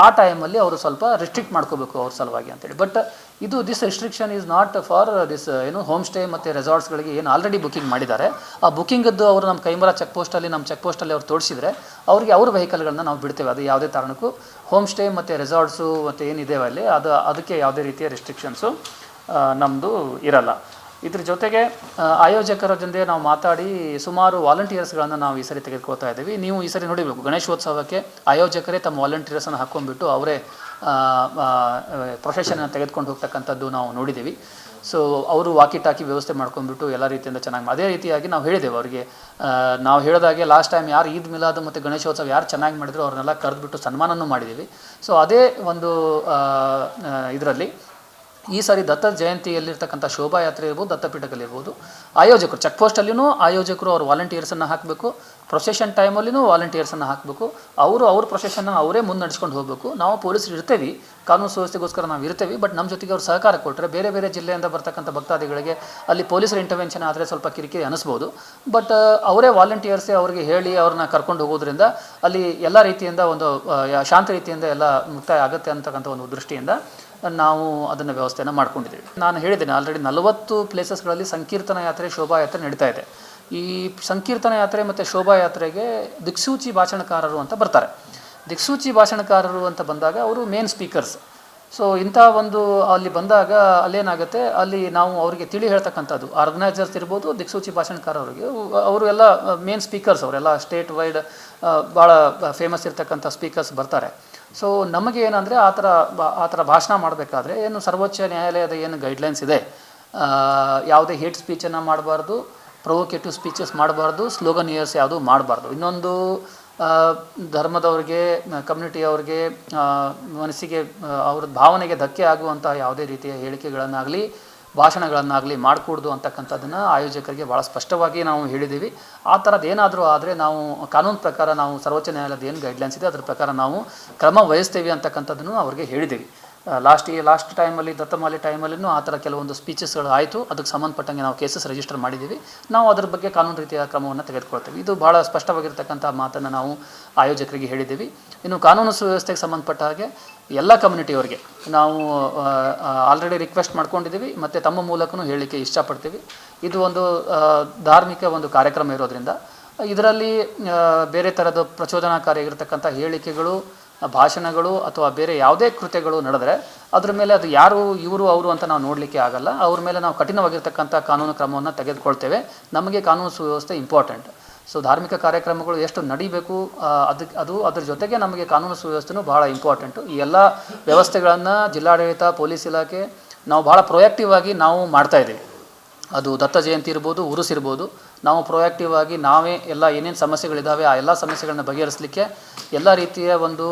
ಆ ಟೈಮಲ್ಲಿ ಅವರು ಸ್ವಲ್ಪ ರಿಸ್ಟ್ರಿಕ್ಟ್ ಮಾಡ್ಕೋಬೇಕು ಅವ್ರ ಸಲುವಾಗಿ ಅಂತೇಳಿ ಬಟ್ ಇದು this restriction is not for this ಏನು ಹೋಮ್ ಸ್ಟೇ ಮತ್ತು ರೆಸಾರ್ಟ್ಸ್ಗಳಿಗೆ ಏನು ಆಲ್ರೆಡಿ ಬುಕಿಂಗ್ ಮಾಡಿದ್ದಾರೆ. ಆ ಬುಕಿಂಗದ್ದು ಅವರು ನಮ್ಮ ಕೈಮರ ಚೆಕ್ ಪೋಸ್ಟಲ್ಲಿ ನಮ್ಮ ಚೆಕ್ ಪೋಸ್ಟಲ್ಲಿ ಅವ್ರು ತೋರಿಸಿದರೆ ಅವರಿಗೆ ಅವ್ರ ವೆಹಿಕಲ್ಗಳನ್ನ ನಾವು ಬಿಡ್ತೇವೆ. ಅದು ಯಾವುದೇ ಕಾರಣಕ್ಕೂ. ಹೋಮ್ ಸ್ಟೇ ಮತ್ತು ರೆಸಾರ್ಟ್ಸು ಮತ್ತು ಏನಿದೆ ಅಲ್ಲಿ, ಅದು, ಅದಕ್ಕೆ ಯಾವುದೇ ರೀತಿಯ ರಿಸ್ಟ್ರಿಕ್ಷನ್ಸು ನಮ್ಮದು ಇರಲ್ಲ. ಇದ್ರ ಜೊತೆಗೆ ಆಯೋಜಕರ ಜೊತೆ ನಾವು ಮಾತಾಡಿ ಸುಮಾರು ವಾಲಂಟಿಯರ್ಸ್ಗಳನ್ನು ನಾವು ಈ ಸರಿ ತೆಗೆದುಕೊಳ್ತಾ ಇದ್ದೀವಿ. ನೀವು ಈ ಸರಿ ನೋಡಿಬೇಕು ಗಣೇಶೋತ್ಸವಕ್ಕೆ ಆಯೋಜಕರೇ ತಮ್ಮ ವಾಲಂಟಿಯರ್ಸನ್ನು ಹಾಕ್ಕೊಂಡ್ಬಿಟ್ಟು ಅವರೇ ಪ್ರೊಸೆಷನನ್ನು ತೆಗೆದುಕೊಂಡು ಹೋಗ್ತಕ್ಕಂಥದ್ದು ನಾವು ನೋಡಿದ್ದೀವಿ. ಸೊ ಅವರು ವಾಕಿ ಟಾಕಿ ವ್ಯವಸ್ಥೆ ಮಾಡ್ಕೊಂಡ್ಬಿಟ್ಟು ಎಲ್ಲ ರೀತಿಯಿಂದ ಚೆನ್ನಾಗಿ ಅದೇ ರೀತಿಯಾಗಿ ನಾವು ಹೇಳಿದೆವು ಅವರಿಗೆ ನಾವು ಹೇಳಿದಾಗೆ ಲಾಸ್ಟ್ ಟೈಮ್ ಯಾರು ಈದ್ ಮಿಲಾದ್ ಮತ್ತು ಗಣೇಶೋತ್ಸವ ಯಾರು ಚೆನ್ನಾಗಿ ಮಾಡಿದ್ರು ಅವ್ರನ್ನೆಲ್ಲ ಕರೆದ್ಬಿಟ್ಟು ಸನ್ಮಾನನೂ ಮಾಡಿದ್ದೀವಿ. ಸೊ ಅದೇ ಒಂದು ಇದರಲ್ಲಿ ಈ ಸಾರಿ ದತ್ತ ಜಯಂತಿಯಲ್ಲಿರ್ತಕ್ಕಂಥ ಶೋಭಾಯಾತ್ರೆ ಇರ್ಬೋದು, ದತ್ತಪೀಠದಲ್ಲಿರ್ಬೋದು. ಆಯೋಜಕರು ಚೆಕ್ ಪೋಸ್ಟಲ್ಲಿಯೂ ಆಯೋಜಕರು ಅವ್ರು ವಾಲಂಟಿಯರ್ಸನ್ನು ಹಾಕಬೇಕು. ಪ್ರೊಸೆಷನ್ ಟೈಮಲ್ಲಿಯೂ ವಾಲಂಟಿಯರ್ಸನ್ನು ಹಾಕಬೇಕು. ಅವರು ಅವ್ರ ಪ್ರೊಸೆಷನ್ನ ಅವರೇ ಮುನ್ನಡೆಸ್ಕೊಂಡು ಹೋಗಬೇಕು. ನಾವು ಪೊಲೀಸರು ಇರ್ತೇವೆ. ಕಾನೂನು ಸುವ್ಯವಸ್ಥೆಗೋಸ್ಕರ ನಾವು ಇರ್ತೇವೆ. ಬಟ್ ನಮ್ಮ ಜೊತೆಗೆ ಅವ್ರು ಸಹಕಾರ ಕೊಟ್ಟರೆ ಬೇರೆ ಬೇರೆ ಜಿಲ್ಲೆಯಿಂದ ಬರ್ತಕ್ಕಂಥ ಭಕ್ತಾದಿಗಳಿಗೆ ಅಲ್ಲಿ ಪೊಲೀಸರ ಇಂಟರ್ವೆನ್ಷನ್ ಆದರೆ ಸ್ವಲ್ಪ ಕಿರಿಕಿರಿ ಅನಿಸ್ಬೋದು. ಬಟ್ ಅವರೇ ವಾಲಂಟಿಯರ್ಸೇ ಅವರಿಗೆ ಹೇಳಿ ಅವ್ರನ್ನ ಕರ್ಕೊಂಡು ಹೋಗೋದ್ರಿಂದ ಅಲ್ಲಿ ಎಲ್ಲ ರೀತಿಯಿಂದ ಒಂದು ಶಾಂತ ರೀತಿಯಿಂದ ಎಲ್ಲ ಮುಕ್ತಾಯ ಆಗುತ್ತೆ ಅಂತಕ್ಕಂಥ ಒಂದು ದೃಷ್ಟಿಯಿಂದ ನಾವು ಅದನ್ನು ವ್ಯವಸ್ಥೆಯನ್ನು ಮಾಡ್ಕೊಂಡಿದ್ದೀವಿ. ನಾನು ಹೇಳಿದ್ದೇನೆ ಆಲ್ರೆಡಿ ನಲವತ್ತು ಪ್ಲೇಸಸ್ಗಳಲ್ಲಿ ಸಂಕೀರ್ತನ ಯಾತ್ರೆ ಶೋಭಾಯಾತ್ರೆ ನಡೀತಾ ಇದೆ. ಈ ಸಂಕೀರ್ತನ ಯಾತ್ರೆ ಮತ್ತು ಶೋಭಾಯಾತ್ರೆಗೆ ದಿಕ್ಸೂಚಿ ಭಾಷಣಕಾರರು ಅಂತ ಬರ್ತಾರೆ. ದಿಕ್ಸೂಚಿ ಭಾಷಣಕಾರರು ಅಂತ ಬಂದಾಗ ಅವರು ಮೇನ್ ಸ್ಪೀಕರ್ಸ್ ಸೊ ಇಂಥ ಒಂದು ಅಲ್ಲಿ ಬಂದಾಗ ಅಲ್ಲೇನಾಗುತ್ತೆ, ಅಲ್ಲಿ ನಾವು ಅವರಿಗೆ ತಿಳಿ ಹೇಳ್ತಕ್ಕಂಥದ್ದು. ಆರ್ಗನೈಸರ್ಸ್ ಇರ್ಬೋದು, ದಿಕ್ಸೂಚಿ ಭಾಷಣಕಾರರಿಗೆ. ಅವರು ಎಲ್ಲ ಮೇನ್ ಸ್ಪೀಕರ್ಸ್ ಅವರೆಲ್ಲ ಸ್ಟೇಟ್ ವೈಡ್ ಭಾಳ ಫೇಮಸ್ ಇರ್ತಕ್ಕಂಥ ಸ್ಪೀಕರ್ಸ್ ಬರ್ತಾರೆ. ಸೊ ನಮಗೆ ಏನಂದರೆ ಆ ಥರ ಆ ಥರ ಭಾಷಣ ಮಾಡಬೇಕಾದ್ರೆ ಏನು ಸರ್ವೋಚ್ಚ ನ್ಯಾಯಾಲಯದ ಏನು ಗೈಡ್ಲೈನ್ಸ್ ಇದೆ. ಯಾವುದೇ ಹೇಟ್ ಸ್ಪೀಚನ್ನು ಮಾಡಬಾರ್ದು ಪ್ರೊವೊಕೇಟಿವ್ ಸ್ಪೀಚಸ್ ಮಾಡಬಾರ್ದು ಸ್ಲೋಗನ್ ಇಯರ್ಸ್ ಯಾವುದು ಮಾಡಬಾರ್ದು. ಇನ್ನೊಂದು ಧರ್ಮದವ್ರಿಗೆ ಕಮ್ಯುನಿಟಿಯವ್ರಿಗೆ ಮನಸ್ಸಿಗೆ ಅವ್ರ ಭಾವನೆಗೆ ಧಕ್ಕೆ ಆಗುವಂಥ ಯಾವುದೇ ರೀತಿಯ ಹೇಳಿಕೆಗಳನ್ನಾಗಲಿ ಭಾಷಣಗಳನ್ನಾಗಲಿ ಮಾಡಕೂಡ್ದು ಅಂತಕ್ಕಂಥದ್ದನ್ನು ಆಯೋಜಕರಿಗೆ ಭಾಳ ಸ್ಪಷ್ಟವಾಗಿ ನಾವು ಹೇಳಿದ್ದೀವಿ. ಆ ಥರದ್ದು ಏನಾದರೂ ಆದರೆ ನಾವು ಕಾನೂನು ಪ್ರಕಾರ ನಾವು ಸರ್ವೋಚ್ಚ ನ್ಯಾಯಾಲಯದ ಏನು ಗೈಡ್ಲೈನ್ಸ್ ಇದೆ, ಅದರ ಪ್ರಕಾರ ನಾವು ಕ್ರಮ ವಹಿಸ್ತೇವೆ ಅಂತಕ್ಕಂಥದ್ದನ್ನು ಅವ್ರಿಗೆ ಹೇಳಿದ್ದೀವಿ. ಲಾಸ್ಟ್ ಲಾಸ್ಟ್ ಟೈಮಲ್ಲಿ ದತ್ತಮಾಲಿ ಟೈಮಲ್ಲಿನೂ ಆ ಥರ ಕೆಲವೊಂದು ಸ್ಪೀಚಸ್ಗಳು ಆಯಿತು. ಅದಕ್ಕೆ ಸಂಬಂಧಪಟ್ಟಂಗೆ ನಾವು ಕೇಸಸ್ ರಿಜಿಸ್ಟರ್ ಮಾಡಿದ್ದೀವಿ. ನಾವು ಅದ್ರ ಬಗ್ಗೆ ಕಾನೂನು ರೀತಿಯ ಕ್ರಮವನ್ನು ತೆಗೆದುಕೊಳ್ತೀವಿ. ಇದು ಭಾಳ ಸ್ಪಷ್ಟವಾಗಿರ್ತಕ್ಕಂಥ ಮಾತನ್ನು ನಾವು ಆಯೋಜಕರಿಗೆ ಹೇಳಿದ್ದೀವಿ. ಇನ್ನು ಕಾನೂನು ಸುವ್ಯವಸ್ಥೆಗೆ ಸಂಬಂಧಪಟ್ಟ ಹಾಗೆ ಎಲ್ಲ ಕಮ್ಯುನಿಟಿಯವರಿಗೆ ನಾವು ಆಲ್ರೆಡಿ ರಿಕ್ವೆಸ್ಟ್ ಮಾಡ್ಕೊಂಡಿದ್ದೀವಿ. ಮತ್ತು ತಮ್ಮ ಮೂಲಕನೂ ಹೇಳಲಿಕ್ಕೆ ಇಷ್ಟಪಡ್ತೀವಿ. ಇದು ಒಂದು ಧಾರ್ಮಿಕ ಒಂದು ಕಾರ್ಯಕ್ರಮ ಇರೋದ್ರಿಂದ. ಇದರಲ್ಲಿ ಬೇರೆ ಥರದ ಪ್ರಚೋದನಾಕಾರಿಯಾಗಿರ್ತಕ್ಕಂಥ ಹೇಳಿಕೆಗಳು ಭಾಷಣಗಳು ಅಥವಾ ಬೇರೆ ಯಾವುದೇ ಕೃತ್ಯಗಳು ನಡೆದರೆ ಅದ್ರ ಮೇಲೆ ಅದು ಯಾರು, ಇವರು, ಅವರು ಅಂತ ನಾವು ನೋಡಲಿಕ್ಕೆ ಆಗಲ್ಲ. ಅವ್ರ ಮೇಲೆ ನಾವು ಕಠಿಣವಾಗಿರ್ತಕ್ಕಂಥ ಕಾನೂನು ಕ್ರಮವನ್ನು ತೆಗೆದುಕೊಳ್ತೇವೆ. ನಮಗೆ ಕಾನೂನು ಸುವ್ಯವಸ್ಥೆ ಇಂಪಾರ್ಟೆಂಟ್ ಸೊ ಧಾರ್ಮಿಕ ಕಾರ್ಯಕ್ರಮಗಳು ಎಷ್ಟು ನಡಿಬೇಕು ಅದಕ್ಕೆ ಅದು ಅದ್ರ ಜೊತೆಗೆ ನಮಗೆ ಕಾನೂನು ಸುವ್ಯವಸ್ಥೆನೂ ಭಾಳ ಇಂಪಾರ್ಟೆಂಟು ಈ ಎಲ್ಲ ವ್ಯವಸ್ಥೆಗಳನ್ನು ಜಿಲ್ಲಾಡಳಿತ, ಪೊಲೀಸ್ ಇಲಾಖೆ, ನಾವು ಭಾಳ ಪ್ರೊಯಾಕ್ಟಿವ್ ಆಗಿ ನಾವು ಮಾಡ್ತಾ ಇದ್ದೀವಿ. ಅದು ದತ್ತ ಜಯಂತಿ ಇರ್ಬೋದು, ಉರುಸ್ ಇರ್ಬೋದು. ನಾವು ಪ್ರೊಯಾಕ್ಟಿವ್ ಆಗಿ ನಾವೇ ಎಲ್ಲ ಏನೇನು ಸಮಸ್ಯೆಗಳಿದ್ದಾವೆ ಆ ಎಲ್ಲ ಸಮಸ್ಯೆಗಳನ್ನ ಬಗೆಹರಿಸಲಿಕ್ಕೆ ಎಲ್ಲ ರೀತಿಯ ಒಂದು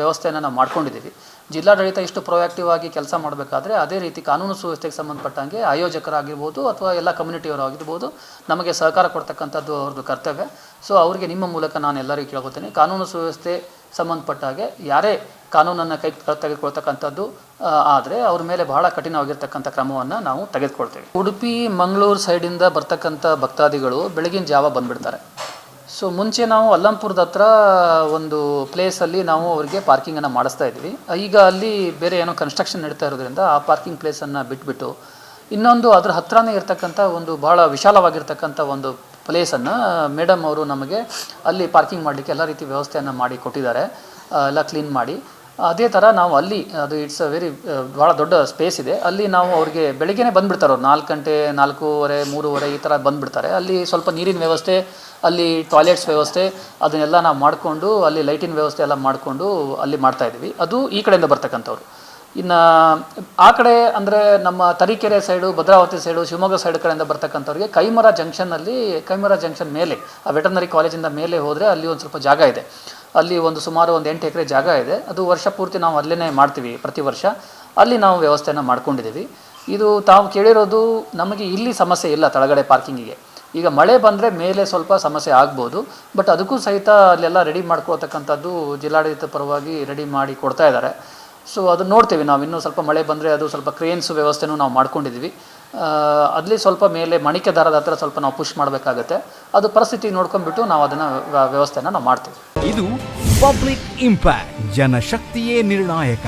ವ್ಯವಸ್ಥೆಯನ್ನು ನಾವು ಮಾಡ್ಕೊಂಡಿದ್ದೀವಿ. ಜಿಲ್ಲಾಡಳಿತ ಇಷ್ಟು ಪ್ರೊಯಾಕ್ಟಿವ್ ಆಗಿ ಕೆಲಸ ಮಾಡಬೇಕಾದ್ರೆ ಅದೇ ರೀತಿ ಕಾನೂನು ಸುವ್ಯವಸ್ಥೆಗೆ ಸಂಬಂಧಪಟ್ಟಂಗೆ ಆಯೋಜಕರಾಗಿರ್ಬೋದು ಅಥವಾ ಎಲ್ಲ ಕಮ್ಯುನಿಟಿಯವರು ಆಗಿರ್ಬೋದು ನಮಗೆ ಸಹಕಾರ ಕೊಡ್ತಕ್ಕಂಥದ್ದು ಅವ್ರದ್ದು ಕರ್ತವ್ಯ. ಸೊ ಅವರಿಗೆ ನಿಮ್ಮ ಮೂಲಕ ನಾನು ಎಲ್ಲರಿಗೂ ಕೇಳ್ಕೊತೀನಿ. ಕಾನೂನು ಸುವ್ಯವಸ್ಥೆ ಸಂಬಂಧಪಟ್ಟ ಹಾಗೆ ಯಾರೇ ಕಾನೂನನ್ನು ಕೈ ತೆಗೆದುಕೊಳ್ತಕ್ಕಂಥದ್ದು ಆದರೆ ಅವ್ರ ಮೇಲೆ ಬಹಳ ಕಠಿಣವಾಗಿರ್ತಕ್ಕಂಥ ಕ್ರಮವನ್ನು ನಾವು ತೆಗೆದುಕೊಳ್ತೇವೆ. ಉಡುಪಿ, ಮಂಗಳೂರು ಸೈಡಿಂದ ಬರ್ತಕ್ಕಂಥ ಭಕ್ತಾದಿಗಳು ಬೆಳಗಿನ ಜಾವ ಬಂದ್ಬಿಡ್ತಾರೆ. ಸೊ ಮುಂಚೆ ನಾವು ಅಲ್ಲಂಪುರದ ಹತ್ರ ಒಂದು ಪ್ಲೇಸಲ್ಲಿ ನಾವು ಅವರಿಗೆ ಪಾರ್ಕಿಂಗನ್ನು ಮಾಡಿಸ್ತಾ ಇದ್ವಿ. ಈಗ ಅಲ್ಲಿ ಬೇರೆ ಏನೋ ಕನ್ಸ್ಟ್ರಕ್ಷನ್ ನಡೀತಾ ಇರೋದ್ರಿಂದ ಆ ಪಾರ್ಕಿಂಗ್ ಪ್ಲೇಸನ್ನು ಬಿಟ್ಬಿಟ್ಟು ಇನ್ನೊಂದು ಅದ್ರ ಹತ್ರನೇ ಇರ್ತಕ್ಕಂಥ ಒಂದು ಭಾಳ ವಿಶಾಲವಾಗಿರ್ತಕ್ಕಂಥ ಒಂದು ಪ್ಲೇಸನ್ನು ಮೇಡಮ್ ಅವರು ನಮಗೆ ಅಲ್ಲಿ ಪಾರ್ಕಿಂಗ್ ಮಾಡಲಿಕ್ಕೆ ಎಲ್ಲ ರೀತಿ ವ್ಯವಸ್ಥೆಯನ್ನು ಮಾಡಿ ಕೊಟ್ಟಿದ್ದಾರೆ. ಎಲ್ಲ ಕ್ಲೀನ್ ಮಾಡಿ. ಅದೇ ಥರ ನಾವು ಅಲ್ಲಿ, ಅದು ಇಟ್ಸ್ ಅ ವೆರಿ ಭಾಳ ದೊಡ್ಡ ಸ್ಪೇಸ್ ಇದೆ. ಅಲ್ಲಿ ನಾವು ಅವ್ರಿಗೆ ಬೆಳಿಗ್ಗೆನೇ ಬಂದುಬಿಡ್ತಾರೆ ಅವ್ರು. ನಾಲ್ಕು ಗಂಟೆ, ನಾಲ್ಕೂವರೆ, ಮೂರುವರೆ ಈ ಥರ ಬಂದುಬಿಡ್ತಾರೆ. ಅಲ್ಲಿ ಸ್ವಲ್ಪ ನೀರಿನ ವ್ಯವಸ್ಥೆ, ಅಲ್ಲಿ ಟಾಯ್ಲೆಟ್ಸ್ ವ್ಯವಸ್ಥೆ, ಅದನ್ನೆಲ್ಲ ನಾವು ಮಾಡಿಕೊಂಡು, ಅಲ್ಲಿ ಲೈಟಿನ ವ್ಯವಸ್ಥೆ ಎಲ್ಲ ಮಾಡಿಕೊಂಡು ಅಲ್ಲಿ ಮಾಡ್ತಾಯಿದ್ವಿ ಅದು ಈ ಕಡೆಯಿಂದ ಬರ್ತಕ್ಕಂಥವ್ರು. ಇನ್ನು, ಆ ಕಡೆ ಅಂದರೆ ನಮ್ಮ Tarikere side Bhadravati side Shivamogga side ಕಡೆಯಿಂದ ಬರ್ತಕ್ಕಂಥವ್ರಿಗೆ ಕೈಮರ ಜಂಕ್ಷನ್ನಲ್ಲಿ ಕೈಮರ ಜಂಕ್ಷನ್ ಮೇಲೆ, ಆ ವೆಟರ್ನರಿ ಕಾಲೇಜಿಂದ ಮೇಲೆ ಹೋದರೆ ಅಲ್ಲಿ ಒಂದು ಸ್ವಲ್ಪ ಜಾಗ ಇದೆ. ಅಲ್ಲಿ ಒಂದು ಸುಮಾರು ಒಂದು ಎಂಟು ಎಕರೆ ಜಾಗ ಇದೆ. ಅದು ವರ್ಷ ಪೂರ್ತಿ ನಾವು ಅಲ್ಲೇ ಮಾಡ್ತೀವಿ ಪ್ರತಿ ವರ್ಷ. ಅಲ್ಲಿ ನಾವು ವ್ಯವಸ್ಥೆನ ಮಾಡ್ಕೊಂಡಿದ್ದೀವಿ. ಇದು ತಾವು ಕೇಳಿರೋದು ನಮಗೆ ಇಲ್ಲಿ ಸಮಸ್ಯೆ ಇಲ್ಲ ತಳಗಡೆ ಪಾರ್ಕಿಂಗಿಗೆ. ಈಗ ಮಳೆ ಬಂದರೆ ಮೇಲೆ ಸ್ವಲ್ಪ ಸಮಸ್ಯೆ ಆಗ್ಬೋದು. ಬಟ್ ಅದಕ್ಕೂ ಸಹಿತ ಅಲ್ಲೆಲ್ಲ ರೆಡಿ ಮಾಡ್ಕೊಳ್ತಕ್ಕಂಥದ್ದು ಜಿಲ್ಲಾಡಳಿತ ಪರವಾಗಿ ರೆಡಿ ಮಾಡಿ ಕೊಡ್ತಾ ಇದ್ದಾರೆ. ಸೊ ಅದನ್ನು ನೋಡ್ತೀವಿ ನಾವು ಇನ್ನೂ ಸ್ವಲ್ಪ ಮಳೆ ಬಂದರೆ ಅದು ಸ್ವಲ್ಪ ಕ್ರೇನ್ಸ್ ವ್ಯವಸ್ಥೆನೂ ನಾವು ಮಾಡ್ಕೊಂಡಿದ್ದೀವಿ. ಅಲ್ಲಿ ಸ್ವಲ್ಪ ಮೇಲೆ ಮಣಿಕೆ ದಾರದ ಹತ್ರ ಸ್ವಲ್ಪ ನಾವು ಪುಷ್ ಮಾಡಬೇಕಾಗತ್ತೆ. ಅದು ಪರಿಸ್ಥಿತಿ ನೋಡ್ಕೊಂಡ್ಬಿಟ್ಟು ನಾವು ಅದನ್ನು ವ್ಯವಸ್ಥೆಯನ್ನು ನಾವು ಮಾಡ್ತೀವಿ. ಇದು ಪಬ್ಲಿಕ್ ಇಂಪ್ಯಾಕ್ಟ್ ಜನಶಕ್ತಿಯೇ ನಿರ್ಣಾಯಕ.